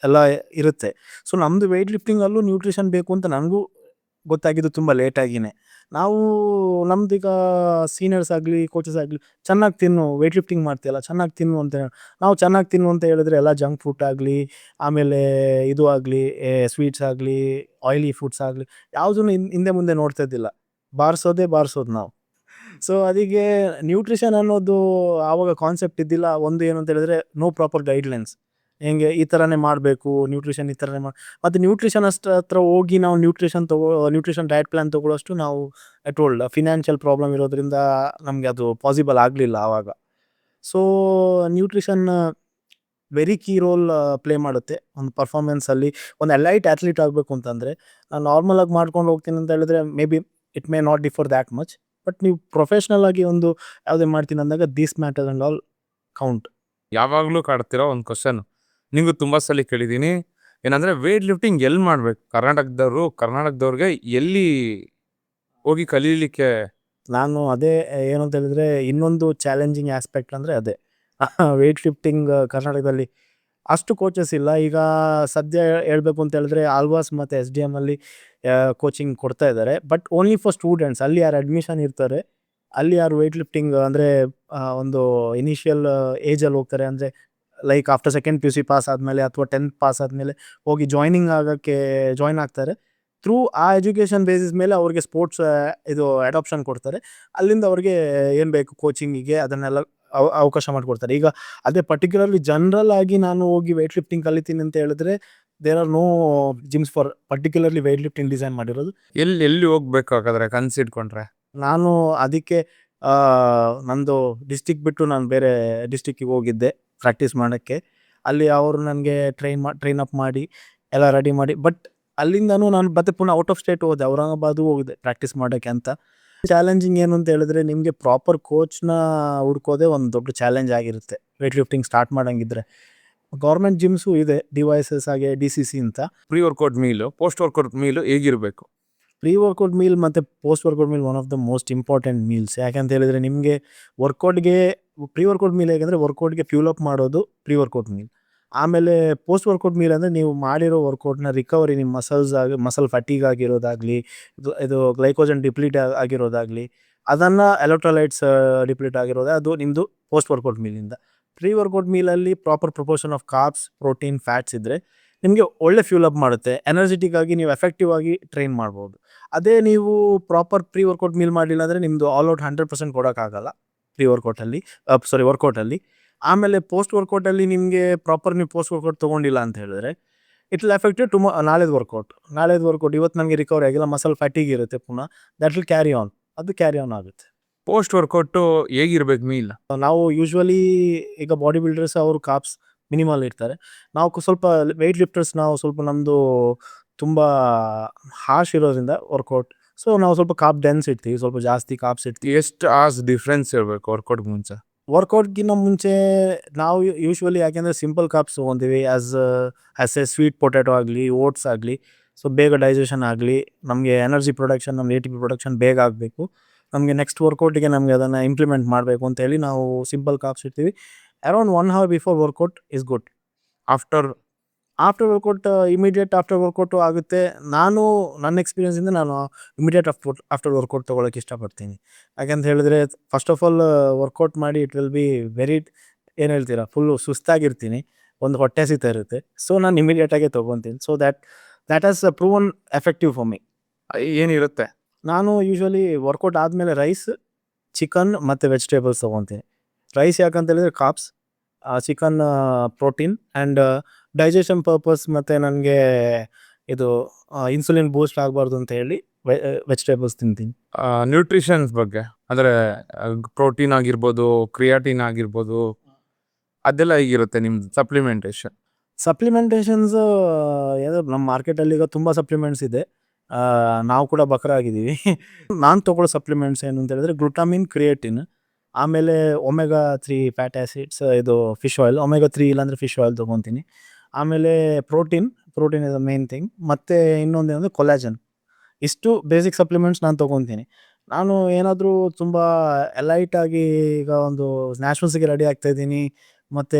ಎಲ್ಲ ಇರುತ್ತೆ. ಸೊ ನಮ್ಮದು ವೆಯ್ಟ್ ಲಿಫ್ಟಿಂಗಲ್ಲೂ ನ್ಯೂಟ್ರಿಷನ್ ಬೇಕು ಅಂತ ನನಗೂ ಗೊತ್ತಾಗಿದ್ದು ತುಂಬ ಲೇಟಾಗಿನೇ. ನಾವು ನಮ್ದೀಗ ಸೀನಿಯರ್ಸ್ ಆಗಲಿ ಕೋಚಸ್ ಆಗಲಿ ಚೆನ್ನಾಗಿ ತಿನ್ನು ವೆಯ್ಟ್ ಲಿಫ್ಟಿಂಗ್ ಮಾಡ್ತೀಯಲ್ಲ, ಚೆನ್ನಾಗಿ ತಿನ್ನು ಅಂತ ನಾವು ಚೆನ್ನಾಗಿ ತಿನ್ನು ಅಂತ ಹೇಳಿದ್ರೆ ಎಲ್ಲ ಜಂಕ್ ಫುಡ್ ಆಗಲಿ, ಆಮೇಲೆ ಇದು ಆಗಲಿ ಸ್ವೀಟ್ಸ್ ಆಗಲಿ ಆಯಿಲಿ ಫುಡ್ಸ್ ಆಗಲಿ, ಯಾವುದನ್ನು ಹಿಂದೆ ಮುಂದೆ ನೋಡ್ತಾ ಇದ್ದಿಲ್ಲ. ಬಾರಿಸೋದೇ ಬಾರಿಸೋದು ನಾವು. ಸೊ ಅದಕ್ಕೆ ನ್ಯೂಟ್ರಿಷನ್ ಅನ್ನೋದು ಆವಾಗ ಕಾನ್ಸೆಪ್ಟ್ ಇದ್ದಿಲ್ಲ, ಒಂದು ಏನು ಅಂತ ಹೇಳಿದ್ರೆ ನೋ ಪ್ರಾಪರ್ ಗೈಡ್ಲೈನ್ಸ್ ಹೆಂಗೆ ಈ ಥರನೇ ಮಾಡಬೇಕು ನ್ಯೂಟ್ರಿಷನ್ ಈ ಥರನೇ ಮಾಡಿ ಮತ್ತು ನ್ಯೂಟ್ರಿಷನ್ ಅಷ್ಟು ಹತ್ರ ಹೋಗಿ ನಾವು ನ್ಯೂಟ್ರಿಷನ್ ತಗೋ ನ್ಯೂಟ್ರಿಷನ್ ಡಯಟ್ ಪ್ಲ್ಯಾನ್ ತೊಗೊಳ್ಳೋಷ್ಟು ನಾವು ಟೋಲ್ಡ್ ಫಿನಾನ್ಷಿಯಲ್ ಪ್ರಾಬ್ಲಮ್ ಇರೋದ್ರಿಂದ ನಮಗೆ ಅದು ಪಾಸಿಬಲ್ ಆಗಲಿಲ್ಲ ಆವಾಗ. So nutrition very key role play ಮಾಡುತ್ತೆ. ಒಂದು ಪರ್ಫಾರ್ಮೆನ್ಸಲ್ಲಿ ಒಂದು ಎಲೈಟ್ ಅಥ್ಲೀಟ್ ಆಗಬೇಕು ಅಂತಂದರೆ, ನಾನು ನಾರ್ಮಲಾಗಿ ಮಾಡ್ಕೊಂಡು ಹೋಗ್ತೀನಿ ಅಂತ ಹೇಳಿದ್ರೆ maybe it may not differ that much but ನೀವು ಪ್ರೊಫೆಷ್ನಲ್ ಆಗಿ ಒಂದು ಯಾವುದೇ ಮಾಡ್ತೀನಿ ಅಂದಾಗ this matter and all count
ಯಾವಾಗಲೂ ಕಾಡ್ತಿರೋ ಒಂದು ಕ್ವಶನ್ ನಿಂಗೂ ತುಂಬ ಸಲ ಕೇಳಿದ್ದೀನಿ ಏನಂದರೆ ವೇಟ್ ಲಿಫ್ಟಿಂಗ್ ಎಲ್ಲಿ ಮಾಡಬೇಕು? ಕರ್ನಾಟಕದವರು, ಕರ್ನಾಟಕದವ್ರಿಗೆ ಎಲ್ಲಿ ಹೋಗಿ ಕಲೀಲಿಕ್ಕೆ?
ನಾನು ಅದೇ ಏನು ಅಂತ ಹೇಳಿದ್ರೆ ಇನ್ನೊಂದು ಚಾಲೆಂಜಿಂಗ್ ಆಸ್ಪೆಕ್ಟ್ ಅಂದರೆ ಅದೇ. [LAUGHS] ವೆಯ್ಟ್ ಲಿಫ್ಟಿಂಗ್ ಕರ್ನಾಟಕದಲ್ಲಿ ಅಷ್ಟು ಕೋಚಸ್ ಇಲ್ಲ. ಈಗ ಸದ್ಯ ಹೇಳಬೇಕು ಅಂತ ಹೇಳಿದ್ರೆ ಆಲ್ವಾಸ್ ಮತ್ತು ಎಸ್ ಡಿ ಎಂ ಅಲ್ಲಿ ಕೋಚಿಂಗ್ ಕೊಡ್ತಾ ಇದ್ದಾರೆ. ಬಟ್ ಓನ್ಲಿ ಫಾರ್ ಸ್ಟೂಡೆಂಟ್ಸ್ ಅಲ್ಲಿ ಯಾರು ಅಡ್ಮಿಷನ್ ಇರ್ತಾರೆ, ಅಲ್ಲಿ ಯಾರು ವೆಯ್ಟ್ ಲಿಫ್ಟಿಂಗ್ ಅಂದರೆ ಒಂದು ಇನಿಷಿಯಲ್ ಏಜಲ್ಲಿ ಹೋಗ್ತಾರೆ. ಅಂದರೆ like after second P U C pass ಆದಮೇಲೆ ಅಥವಾ ಟೆಂತ್ ಪಾಸ್ ಆದಮೇಲೆ ಹೋಗಿ ಜಾಯ್ನಿಂಗ್ ಆಗೋಕ್ಕೆ ಜಾಯ್ನ್ ಆಗ್ತಾರೆ. ಥ್ರೂ ಆ ಎಜುಕೇಷನ್ ಬೇಸಿಸ್ ಮೇಲೆ ಅವ್ರಿಗೆ ಸ್ಪೋರ್ಟ್ಸ್ ಇದು ಅಡಾಪ್ಷನ್ ಕೊಡ್ತಾರೆ. ಅಲ್ಲಿಂದ ಅವ್ರಿಗೆ ಏನು ಬೇಕು ಕೋಚಿಂಗಿಗೆ ಅದನ್ನೆಲ್ಲ ಅವ- ಅವಕಾಶ ಮಾಡಿಕೊಡ್ತಾರೆ. ಈಗ ಅದೇ ಪರ್ಟಿಕ್ಯುಲರ್ಲಿ ಜನರಲ್ ಆಗಿ ನಾನು ಹೋಗಿ ವೆಯ್ಟ್ ಲಿಫ್ಟಿಂಗ್ ಕಲಿತೀನಿ ಅಂತ ಹೇಳಿದ್ರೆ there are no gyms for particularly weight lifting design ಮಾಡಿರೋದು.
ಎಲ್ಲಿ ಎಲ್ಲಿ ಹೋಗ್ಬೇಕು ಹಾಗಾದ್ರೆ ಕನ್ಸಿಟ್ಕೊಂಡ್ರೆ
ನಾನು ಅದಕ್ಕೆ ನಂದು ಡಿಸ್ಟಿಕ್ ಬಿಟ್ಟು ನಾನು ಬೇರೆ ಡಿಸ್ಟಿಕ್ಕಿಗೆ ಹೋಗಿದ್ದೆ. ಪ್ರಾಕ್ಟೀಸ್ ಮಾಡೋಕ್ಕೆ. ಅಲ್ಲಿ ಅವರು ನನಗೆ ಟ್ರೈನ್ ಮಾ ಟ್ರೈನ್ ಅಪ್ ಮಾಡಿ ಎಲ್ಲ ರೆಡಿ ಮಾಡಿ. ಬಟ್ ಅಲ್ಲಿಂದನೂ ನಾನು ಮತ್ತೆ ಪುನಃ ಔಟ್ ಆಫ್ ಸ್ಟೇಟ್ ಹೋದೆ ಔರಂಗಾಬಾದು ಹೋಗಿದೆ ಪ್ರಾಕ್ಟೀಸ್ ಮಾಡೋಕ್ಕೆ ಅಂತ. ಚಾಲೆಂಜಿಂಗ್ ಏನು ಅಂತ ಹೇಳಿದ್ರೆ ನಿಮಗೆ ಪ್ರಾಪರ್ ಕೋಚ್ನ ಹುಡ್ಕೋದೆ ಒಂದು ದೊಡ್ಡ ಚಾಲೆಂಜ್ ಆಗಿರುತ್ತೆ. ವೇಟ್ ಲಿಫ್ಟಿಂಗ್ ಸ್ಟಾರ್ಟ್ ಮಾಡೋಂಗಿದ್ರೆ ಗೌರ್ಮೆಂಟ್ ಜಿಮ್ಸು ಇದೆ ಡಿವೈಸಸ್ ಹಾಗೆ ಡಿ ಸಿ ಸಿ ಅಂತ.
Pre workout meal post workout meal ಹೇಗಿರಬೇಕು?
ಪ್ರೀ ವರ್ಕೌಟ್ ಮೀಲ್ ಮತ್ತು post workout meal one of the most important meals ಯಾಕಂತ ಹೇಳಿದ್ರೆ ನಿಮಗೆ ವರ್ಕೌಟ್ಗೆ ಪ್ರೀ ವರ್ಕೌಟ್ ಮೀಲ್ ಹೇಗೆಂದರೆ ವರ್ಕೌಟ್ಗೆ ಫ್ಯೂಲ್ ಅಪ್ ಮಾಡೋದು ಪ್ರೀ ವರ್ಕೌಟ್ ಮೀಲ್ ಆಮೇಲೆ ಪೋಸ್ಟ್ ವರ್ಕೌಟ್ ಮೀಲ್ ಅಂದರೆ ನೀವು ಮಾಡಿರೋ ವರ್ಕೌಟ್ನ ರಿಕವರಿ ನಿಮ್ಮ ಮಸಲ್ಸ್ ಆಗಿ ಮಸಲ್ ಫಟೀಗ್ ಆಗಿರೋದಾಗಲಿ, ಇದು ಇದು ಗ್ಲೈಕೋಜನ್ ಡಿಪ್ಲೀಟ್ ಆಗಿರೋದಾಗಲಿ, ಅದನ್ನು ಎಲೆಕ್ಟ್ರೋಲೈಟ್ಸ್ ಡಿಪ್ಲೀಟ್ ಆಗಿರೋದೇ ಅದು ನಿಮ್ಮದು ಪೋಸ್ಟ್ ವರ್ಕೌಟ್ ಮೀಲಿಂದ pre workout ಮೀಲಲ್ಲಿ proper proportion of carbs protein fats ಇದ್ದರೆ ನಿಮಗೆ ಒಳ್ಳೆ ಫ್ಯೂಲ್ ಅಪ್ ಮಾಡುತ್ತೆ. ಎನರ್ಜೆಟಿಕ್ ಆಗಿ ನೀವು ಎಫೆಕ್ಟಿವ್ ಆಗಿ ಟ್ರೈನ್ ಮಾಡ್ಬೋದು. ಅದೇ ನೀವು ಪ್ರಾಪರ್ ಪ್ರೀ ವರ್ಕೌಟ್ ಮೀಲ್ ಮಾಡಲಿಲ್ಲ ಅಂದರೆ ನಿಮ್ಮದು ಆಲ್ ಔಟ್ ಹಂಡ್ರೆಡ್ ಪರ್ಸೆಂಟ್ ಕೊಡೋಕ್ಕಾಗಲ್ಲ. ಪ್ರೀ ವರ್ಕೌಟಲ್ಲಿ ಸಾರಿ ವರ್ಕೌಟಲ್ಲಿ. ಆಮೇಲೆ ಪೋಸ್ಟ್ ವರ್ಕೌಟಲ್ಲಿ ನಿಮಗೆ ಪ್ರಾಪರ್ ನೀವು ಪೋಸ್ಟ್ ವರ್ಕೌಟ್ ತೊಗೊಂಡಿಲ್ಲ ಅಂತ ಹೇಳಿದ್ರೆ ಇಟ್ ವಿಲ್ ಎಫೆಕ್ಟೆಡ್ ಟು ನಾಳೆದು ವರ್ಕೌಟ್. ನಾಳೆದು ವರ್ಕೌಟ್ ಇವತ್ತು ನನಗೆ ರಿಕವರಿ ಆಗಿಲ್ಲ ಮಸಲ್ ಫ್ಯಾಟಿಗೆ ಇರುತ್ತೆ ಪುನಃ ದಟ್ ವಿಲ್ ಕ್ಯಾರಿ ಆನ್ ಅದು ಕ್ಯಾರಿ ಆನ್ ಆಗುತ್ತೆ.
ಪೋಸ್ಟ್ ವರ್ಕೌಟು ಹೇಗಿರ್ಬೇಕು ಮೀಲ್?
ನಾವು ಯೂಶ್ವಲಿ ಈಗ ಬಾಡಿ ಬಿಲ್ಡರ್ಸ್ ಅವರು ಕಾಪ್ಸ್ ಮಿನಿಮಲ್ ಇರ್ತಾರೆ ನಾವು ಸ್ವಲ್ಪ ವೆಯ್ಟ್ ಲಿಫ್ಟರ್ಸ್ ನಾವು ಸ್ವಲ್ಪ ನಮ್ಮದು ತುಂಬ ಹಾಶ್ ಇರೋದ್ರಿಂದ ವರ್ಕೌಟ್ ಸೊ ನಾವು ಸ್ವಲ್ಪ ಕಾಪ್ ಡೆನ್ಸ್ ಇಡ್ತೀವಿ ಸ್ವಲ್ಪ ಜಾಸ್ತಿ ಕಾಪ್ಸ್ ಇಡ್ತೀವಿ.
ಎಷ್ಟು ಆಸ್ ಡಿಫ್ರೆನ್ಸ್ ಇರಬೇಕು ವರ್ಕೌಟ್ ಮುಂಚೆ.
ವರ್ಕೌಟ್ಗಿಂತ ಮುಂಚೆ ನಾವು ಯೂಶ್ವಲಿ ಯಾಕೆಂದರೆ simple carbs ತೊಗೊತೀವಿ as as a sweet potato ಆಗಲಿ ಓಟ್ಸ್ ಆಗಲಿ ಸೊ ಬೇಗ ಡೈಜೆಷನ್ ಆಗಲಿ ನಮಗೆ ಎನರ್ಜಿ ಪ್ರೊಡಕ್ಷನ್ ನಮ್ಮ ಎ ಟಿ ಪಿ ಪ್ರೊಡಕ್ಷನ್ ಬೇಗ ಆಗಬೇಕು. ನಮಗೆ ನೆಕ್ಸ್ಟ್ ವರ್ಕೌಟಿಗೆ ನಮಗೆ ಅದನ್ನು ಇಂಪ್ಲಿಮೆಂಟ್ ಮಾಡಬೇಕು ಅಂತ ಹೇಳಿ ನಾವು ಸಿಂಪಲ್ ಕಾಪ್ಸ್ ಇಡ್ತೀವಿ. Around one hour before workout is good
after
after workout immediate after workout ಆಗುತ್ತೆ. ನಾನು ನನ್ನ ಎಕ್ಸ್ಪೀರಿಯನ್ಸಿಂದ ನಾನು ಇಮಿಡಿಯೇಟ್ ಆಫ್ಟರ್ ಆಫ್ಟರ್ ವರ್ಕೌಟ್ ತೊಗೊಳಕ್ಕೆ ಇಷ್ಟಪಡ್ತೀನಿ. ಯಾಕೆಂತ ಹೇಳಿದ್ರೆ ಫಸ್ಟ್ ಆಫ್ ಆಲ್ ವರ್ಕೌಟ್ ಮಾಡಿ ಇಟ್ ವಿಲ್ ಬಿ ವೆರಿ ಏನು ಹೇಳ್ತೀರಾ ಫುಲ್ಲು ಸುಸ್ತಾಗಿರ್ತೀನಿ. ಒಂದು ಹೊಟ್ಟೆ ಹಸಿತ ಇರುತ್ತೆ. ಸೊ ನಾನು ಇಮಿಡಿಯೇಟಾಗೆ ತೊಗೊತೀನಿ. So that that as proven effective for me
ಏನಿರುತ್ತೆ?
ನಾನು ಯೂಶ್ವಲಿ ವರ್ಕೌಟ್ ಆದಮೇಲೆ ರೈಸ್ ಚಿಕನ್ ಮತ್ತು ವೆಜಿಟೇಬಲ್ಸ್ ತೊಗೊತೀನಿ. ರೈಸ್ ಯಾಕಂತ ಹೇಳಿದ್ರೆ carbs chicken protein and digestion purpose ಮತ್ತು ನನಗೆ ಇದು ಇನ್ಸುಲಿನ್ ಬೂಸ್ಟ್ ಆಗಬಾರ್ದು ಅಂತ ಹೇಳಿ ವೆಜಿಟೇಬಲ್ಸ್ ತಿಂತೀನಿ.
ನ್ಯೂಟ್ರಿಷನ್ಸ್ ಬಗ್ಗೆ. ಅಂದರೆ ಪ್ರೋಟೀನ್ ಆಗಿರ್ಬೋದು ಕ್ರಿಯಾಟಿನ್ ಆಗಿರ್ಬೋದು ಅದೆಲ್ಲ ಹೀಗಿರುತ್ತೆ ನಿಮ್ದು ಸಪ್ಲಿಮೆಂಟೇಷನ್
ಸಪ್ಲಿಮೆಂಟೇಷನ್ಸ್ ಏನೋ ನಮ್ಮ ಮಾರ್ಕೆಟಲ್ಲಿ ಈಗ ತುಂಬ ಸಪ್ಲಿಮೆಂಟ್ಸ್ ಇದೆ. ನಾವು ಕೂಡ ಬಕ್ರ ಆಗಿದ್ದೀವಿ [LAUGHS] ನಾನು ತೊಗೊಳ್ಳೋ ಸಪ್ಲಿಮೆಂಟ್ಸ್ ಏನು ಅಂತ ಹೇಳಿದ್ರೆ ಗ್ಲುಟಾಮಿನ್ ಕ್ರಿಯೇಟಿನ್ ಆಮೇಲೆ ಒಮೆಗಾ ತ್ರೀ ಫ್ಯಾಟ್ ಆ್ಯಸಿಡ್ಸ್ ಇದು ಫಿಶ್ ಆಯಿಲ್ ಒಮೆಗಾ ತ್ರೀ ಇಲ್ಲಾಂದರೆ ಫಿಶ್ ಆಯಿಲ್ ತೊಗೊತೀನಿ. ಆಮೇಲೆ protein protein is main thing ಮತ್ತು ಇನ್ನೊಂದು ಏನಂದರೆ ಕೊಲಾಜನ್ ಇಷ್ಟು ಬೇಸಿಕ್ ಸಪ್ಲಿಮೆಂಟ್ಸ್ ನಾನು ತೊಗೊತೀನಿ. ನಾನು ಏನಾದರೂ ತುಂಬ ಎಲೈಟ್ ಆಗಿ ಈಗ ಒಂದು ನ್ಯಾಷನಲ್ಸ್ಗೆ ರೆಡಿ ಆಗ್ತಾ ಇದ್ದೀನಿ. ಮತ್ತು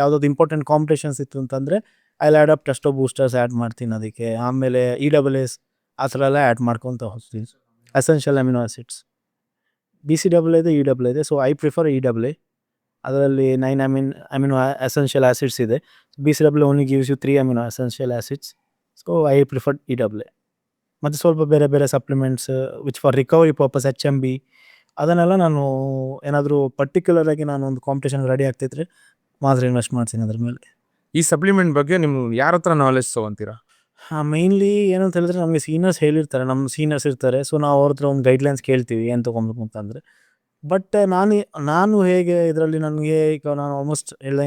ಯಾವುದಾದ್ರು ಇಂಪಾರ್ಟೆಂಟ್ ಕಾಂಪಿಟೇಷನ್ಸ್ ಇತ್ತು ಅಂತಂದರೆ I up testo boosters add ಮಾಡ್ತೀನಿ ಅದಕ್ಕೆ. ಆಮೇಲೆ ಇ ಡಬ್ಲ್ಯೂ ಎಸ್ ಆ ಥರ ಎಲ್ಲ ಆ್ಯಡ್ ಮಾಡ್ಕೊತ ಹೋಗ್ತೀನಿ. Essential amino acids B C W ಇದೆ ಇ ಡಬ್ಲ್ಯೂ ಇದೆ so I prefer E W ಅದರಲ್ಲಿ nine amin amino essential acids ಇದೆ. B C W only gives you three amino essential acids so I prefer E W ಮತ್ತು ಸ್ವಲ್ಪ ಬೇರೆ ಬೇರೆ supplements which for recovery purpose H M B ಅದನ್ನೆಲ್ಲ ನಾನು ಏನಾದರೂ particular ಆಗಿ ನಾನು ಒಂದು ಕಾಂಪಿಟೇಷನ್ ರೆಡಿ ಆಗ್ತಿದ್ರೆ ಮಾತ್ರ ಇನ್ವೆಸ್ಟ್ ಮಾಡ್ತೀನಿ ಅದ್ರ ಮೇಲೆ.
ಈ ಸಪ್ಲಿಮೆಂಟ್ ಬಗ್ಗೆ ನಿಮ್ಮ ಯಾರ ಹತ್ರ ನಾಲೆಜ್ ತೊಗೊಂತೀರಾ?
ಮೇಯ್ನ್ಲಿ ಏನಂತ ಹೇಳಿದ್ರೆ ನಮಗೆ ಸೀನಿಯರ್ಸ್ ಹೇಳಿರ್ತಾರೆ. ನಮ್ಮ ಸೀನಿಯರ್ಸ್ ಇರ್ತಾರೆ. ಸೊ ನಾವು ಅವ್ರ ಹತ್ರ ಒಂದು ಗೈಡ್ಲೈನ್ಸ್ ಕೇಳ್ತೀವಿ ಏನು ತೊಗೊಬೇಕು ಅಂತಂದರೆ. ಬಟ್ ನಾನು ನಾನು ಹೇಗೆ ಇದರಲ್ಲಿ ನನಗೆ ಈಗ ನಾನು ಆಲ್ಮೋಸ್ಟ್ ಎಲ್ಲ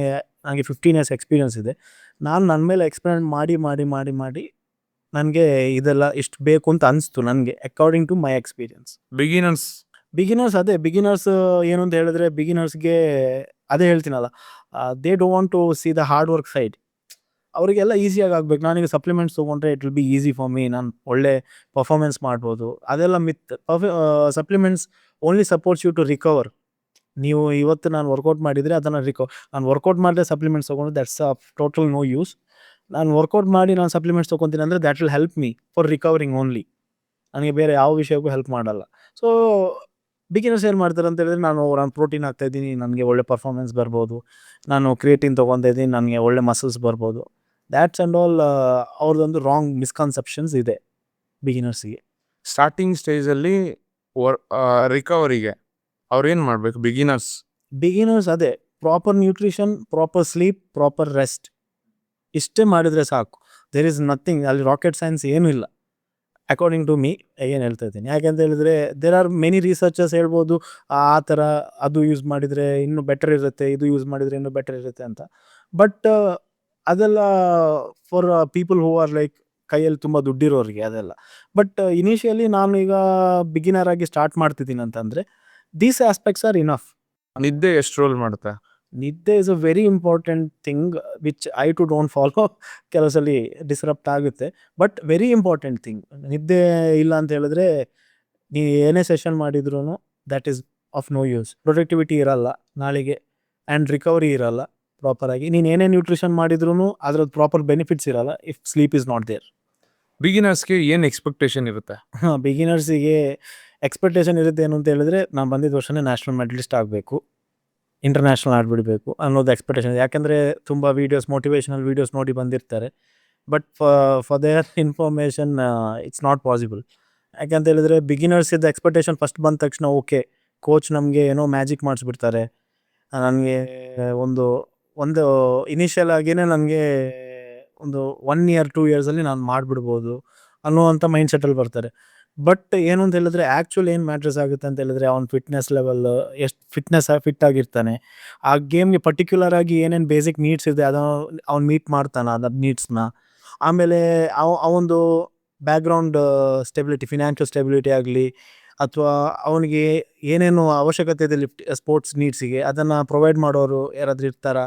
ನನಗೆ ಫಿಫ್ಟೀನ್ ಇಯರ್ಸ್ ಎಕ್ಸ್ಪೀರಿಯನ್ಸ್ ಇದೆ. ನಾನು ನನ್ನ ಮೇಲೆ ಎಕ್ಸ್ಪೆರಿಮೆಂಟ್ ಮಾಡಿ ಮಾಡಿ ಮಾಡಿ ಮಾಡಿ ನನಗೆ ಇದೆಲ್ಲ ಇಷ್ಟು ಬೇಕು ಅಂತ ಅನಿಸ್ತು ನನಗೆ according to my experience
beginners
beginners ಅದೇ ಬಿಗಿನರ್ಸ್ ಏನು ಅಂತ ಹೇಳಿದ್ರೆ ಬಿಗಿನರ್ಸ್ಗೆ ಅದೇ ಹೇಳ್ತೀನಲ್ಲ they don't want to see the hard work side ಅವರಿಗೆಲ್ಲ ಈಸಿಯಾಗಿ ಆಗ್ಬೇಕು. ನಾನೀಗ ಸಪ್ಲಿಮೆಂಟ್ಸ್ ತೊಗೊಂಡ್ರೆ it will be easy for me ನಾನು ಒಳ್ಳೆ ಪರ್ಫಾರ್ಮೆನ್ಸ್ ಮಾಡ್ಬೋದು. ಅದೆಲ್ಲ myth supplements only supports you to recover ನೀವು ಇವತ್ತು ನಾನು ವರ್ಕೌಟ್ ಮಾಡಿದರೆ ಅದನ್ನು ರಿಕವರ್ ನಾನು ವರ್ಕೌಟ್ ಮಾಡಿದ್ರೆ ಸಪ್ಲಿಮೆಂಟ್ಸ್ ತೊಗೊಂಡು that's a total no use ನಾನು ವರ್ಕೌಟ್ ಮಾಡಿ ನಾನು ಸಪ್ಲಿಮೆಂಟ್ಸ್ ತೊಗೊತೀನಿ ಅಂದರೆ that will help me for recovering only ನನಗೆ ಬೇರೆ ಯಾವ ವಿಷಯಕ್ಕೂ ಹೆಲ್ಪ್ ಮಾಡಲ್ಲ. ಸೊ ಬಿಗಿನರ್ಸ್ ಏನು ಮಾಡ್ತಾರೆ ಅಂತ ಹೇಳಿದ್ರೆ ನಾನು ನಾನು ಪ್ರೋಟೀನ್ ಹಾಕ್ತಾ ಇದ್ದೀನಿ, ನನಗೆ ಒಳ್ಳೆ ಪರ್ಫಾರ್ಮೆನ್ಸ್ ಬರ್ಬೋದು. ನಾನು ಕ್ರಿಯೇಟಿನ್ ತೊಗೊತಾ ಇದ್ದೀನಿ, ನನಗೆ ಒಳ್ಳೆ ಮಸಲ್ಸ್ ಬರ್ಬೋದು. ದ್ಯಾಟ್ಸ್ ಆ್ಯಂಡ್ ಆಲ್ ಅವ್ರದ್ದೊಂದು ರಾಂಗ್ ಮಿಸ್ಕನ್ಸೆಪ್ಷನ್ಸ್ ಇದೆ ಬಿಗಿನರ್ಸಿಗೆ
ಸ್ಟಾರ್ಟಿಂಗ್ ಸ್ಟೇಜಲ್ಲಿ ವರ್ ರಿಕವರಿಗೆ ಅವ್ರೇನು ಮಾಡಬೇಕು? ಬಿಗಿನರ್ಸ್
ಬಿಗಿನರ್ಸ್ ಅದೇ proper nutrition proper sleep proper rest ಇಷ್ಟೇ ಮಾಡಿದರೆ ಸಾಕು. ದೇರ್ ಇಸ್ ನಥಿಂಗ್ ಅಲ್ಲಿ ರಾಕೆಟ್ ಸೈನ್ಸ್ ಏನೂ ಇಲ್ಲ. ಅಕಾರ್ಡಿಂಗ್ ಟು ಮೀ ಏನು ಹೇಳ್ತಾ ಇದ್ದೀನಿ? ಯಾಕೆಂತ ಹೇಳಿದ್ರೆ ದೇರ್ ಆರ್ ಮೆನಿ ರಿಸರ್ಚರ್ಸ್ ಹೇಳ್ಬೋದು ಆ ಥರ ಅದು ಯೂಸ್ ಮಾಡಿದರೆ ಇನ್ನೂ ಬೆಟರ್ ಇರುತ್ತೆ ಇದು ಯೂಸ್ ಮಾಡಿದರೆ ಇನ್ನೂ ಬೆಟರ್ ಇರುತ್ತೆ ಅಂತ. ಬಟ್ ಅದೆಲ್ಲ for people who are like ಕೈಯಲ್ಲಿ ತುಂಬ ದುಡ್ಡಿರೋರಿಗೆ ಅದೆಲ್ಲ. ಬಟ್ ಇನಿಷಿಯಲಿ ನಾನು ಈಗ ಬಿಗಿನರ್ ಆಗಿ ಸ್ಟಾರ್ಟ್ ಮಾಡ್ತಿದ್ದೀನಿ ಅಂತಂದರೆ ದೀಸ್ ಆಸ್ಪೆಕ್ಟ್ಸ್ ಆರ್ ಇನಫ್
ನಿದ್ದೆ ಎಷ್ಟು ರೋಲ್ ಮಾಡುತ್ತೆ?
ನಿದ್ದೆ is a very important thing which I too don't follow ಕೆಲಸಲ್ಲಿ ಸಲ ಡಿಸ್ರಪ್ಟ್ ಆಗುತ್ತೆ. ಬಟ್ ವೆರಿ ಇಂಪಾರ್ಟೆಂಟ್ ಥಿಂಗ್ ನಿದ್ದೆ ಇಲ್ಲ ಅಂತ ಹೇಳಿದ್ರೆ ನೀವು ಏನೇ ಸೆಷನ್ ಮಾಡಿದ್ರು that is of no use productivity ಇರಲ್ಲ ನಾಳೆಗೆ ಆ್ಯಂಡ್ ರಿಕವರಿ ಇರಲ್ಲ. ಪ್ರಾಪರಾಗಿ ನೀನು ಏನೇ ನ್ಯೂಟ್ರಿಷನ್ ಮಾಡಿದ್ರು ಅದ್ರದ್ದು ಪ್ರಾಪರ್ ಬೆನಿಫಿಟ್ಸ್ ಇರಲ್ಲ if sleep is not there
ಬಿಗಿನರ್ಸ್ಗೆ ಏನು ಎಕ್ಸ್ಪೆಕ್ಟೇಷನ್ ಇರುತ್ತೆ?
ಹಾಂ ಬಿಗಿನರ್ಸಿಗೆ ಎಕ್ಸ್ಪೆಕ್ಟೇಷನ್ ಇರುತ್ತೆ ಏನು ಅಂತ ಹೇಳಿದ್ರೆ ನಾನು ಬಂದಿದ್ದ ವರ್ಷನೇ ನ್ಯಾಷನಲ್ ಮೆಡಲಿಸ್ಟ್ ಆಗಬೇಕು. ಇಂಟರ್ನ್ಯಾಷನಲ್ ಆಡ್ಬಿಡಬೇಕು ಅನ್ನೋದು ಎಕ್ಸ್ಪೆಕ್ಟೇಷನ್ ಯಾಕೆಂದರೆ ತುಂಬ ವೀಡಿಯೋಸ್ ಮೋಟಿವೇಶನಲ್ ವೀಡಿಯೋಸ್ ನೋಡಿ ಬಂದಿರ್ತಾರೆ. But for their information it's not possible ಯಾಕೆಂತ ಹೇಳಿದ್ರೆ ಬಿಗಿನರ್ಸ್ ಇದ್ದ ಎಕ್ಸ್ಪೆಕ್ಟೇಷನ್ ಫಸ್ಟ್ ಬಂದ ತಕ್ಷಣ ಓಕೆ ಕೋಚ್ ನಮಗೆ ಏನೋ ಮ್ಯಾಜಿಕ್ ಮಾಡಿಸ್ಬಿಡ್ತಾರೆ. ನನಗೆ ಒಂದು ಒಂದು ಇನಿಷಿಯಲ್ ಆಗಿನೇ ನನಗೆ ಒಂದು ಒನ್ ಇಯರ್ ಟೂ ಇಯರ್ಸಲ್ಲಿ ನಾನು ಮಾಡಿಬಿಡ್ಬೋದು ಅನ್ನುವಂಥ ಮೈಂಡ್ ಸೆಟಲ್ಲಿ ಬರ್ತಾರೆ. ಬಟ್ ಏನು ಅಂತ ಹೇಳಿದ್ರೆ ಆ್ಯಕ್ಚುಲಿ ಏನು ಮ್ಯಾಟ್ರಸ್ ಆಗುತ್ತೆ ಅಂತ ಹೇಳಿದ್ರೆ ಅವ್ನ ಫಿಟ್ನೆಸ್ ಲೆವೆಲ್ ಎಷ್ಟು ಫಿಟ್ನೆಸ್ ಫಿಟ್ ಆಗಿರ್ತಾನೆ. ಆ ಗೇಮ್ಗೆ ಪರ್ಟಿಕ್ಯುಲರ್ ಆಗಿ ಏನೇನು ಬೇಸಿಕ್ ನೀಡ್ಸ್ ಇದೆ ಅದನ್ನು ಅವ್ನು ಮೀಟ್ ಮಾಡ್ತಾನೆ ಅದ ನೀಡ್ಸ್ನ ಆಮೇಲೆ ಅವ, ಅವೊಂದು ಬ್ಯಾಕ್ಗ್ರೌಂಡ್ ಸ್ಟೆಬಿಲಿಟಿ ಫಿನಾನ್ಷಿಯಲ್ ಸ್ಟೆಬಿಲಿಟಿ ಆಗಲಿ ಅಥವಾ ಅವನಿಗೆ ಏನೇನು ಅವಶ್ಯಕತೆ ಇದೆ ಲಿಫ್ಟ್, ಸ್ಪೋರ್ಟ್ಸ್ ನೀಡ್ಸಿಗೆ, ಅದನ್ನು ಪ್ರೊವೈಡ್ ಮಾಡೋರು ಯಾರಾದರೂ ಇರ್ತಾರ?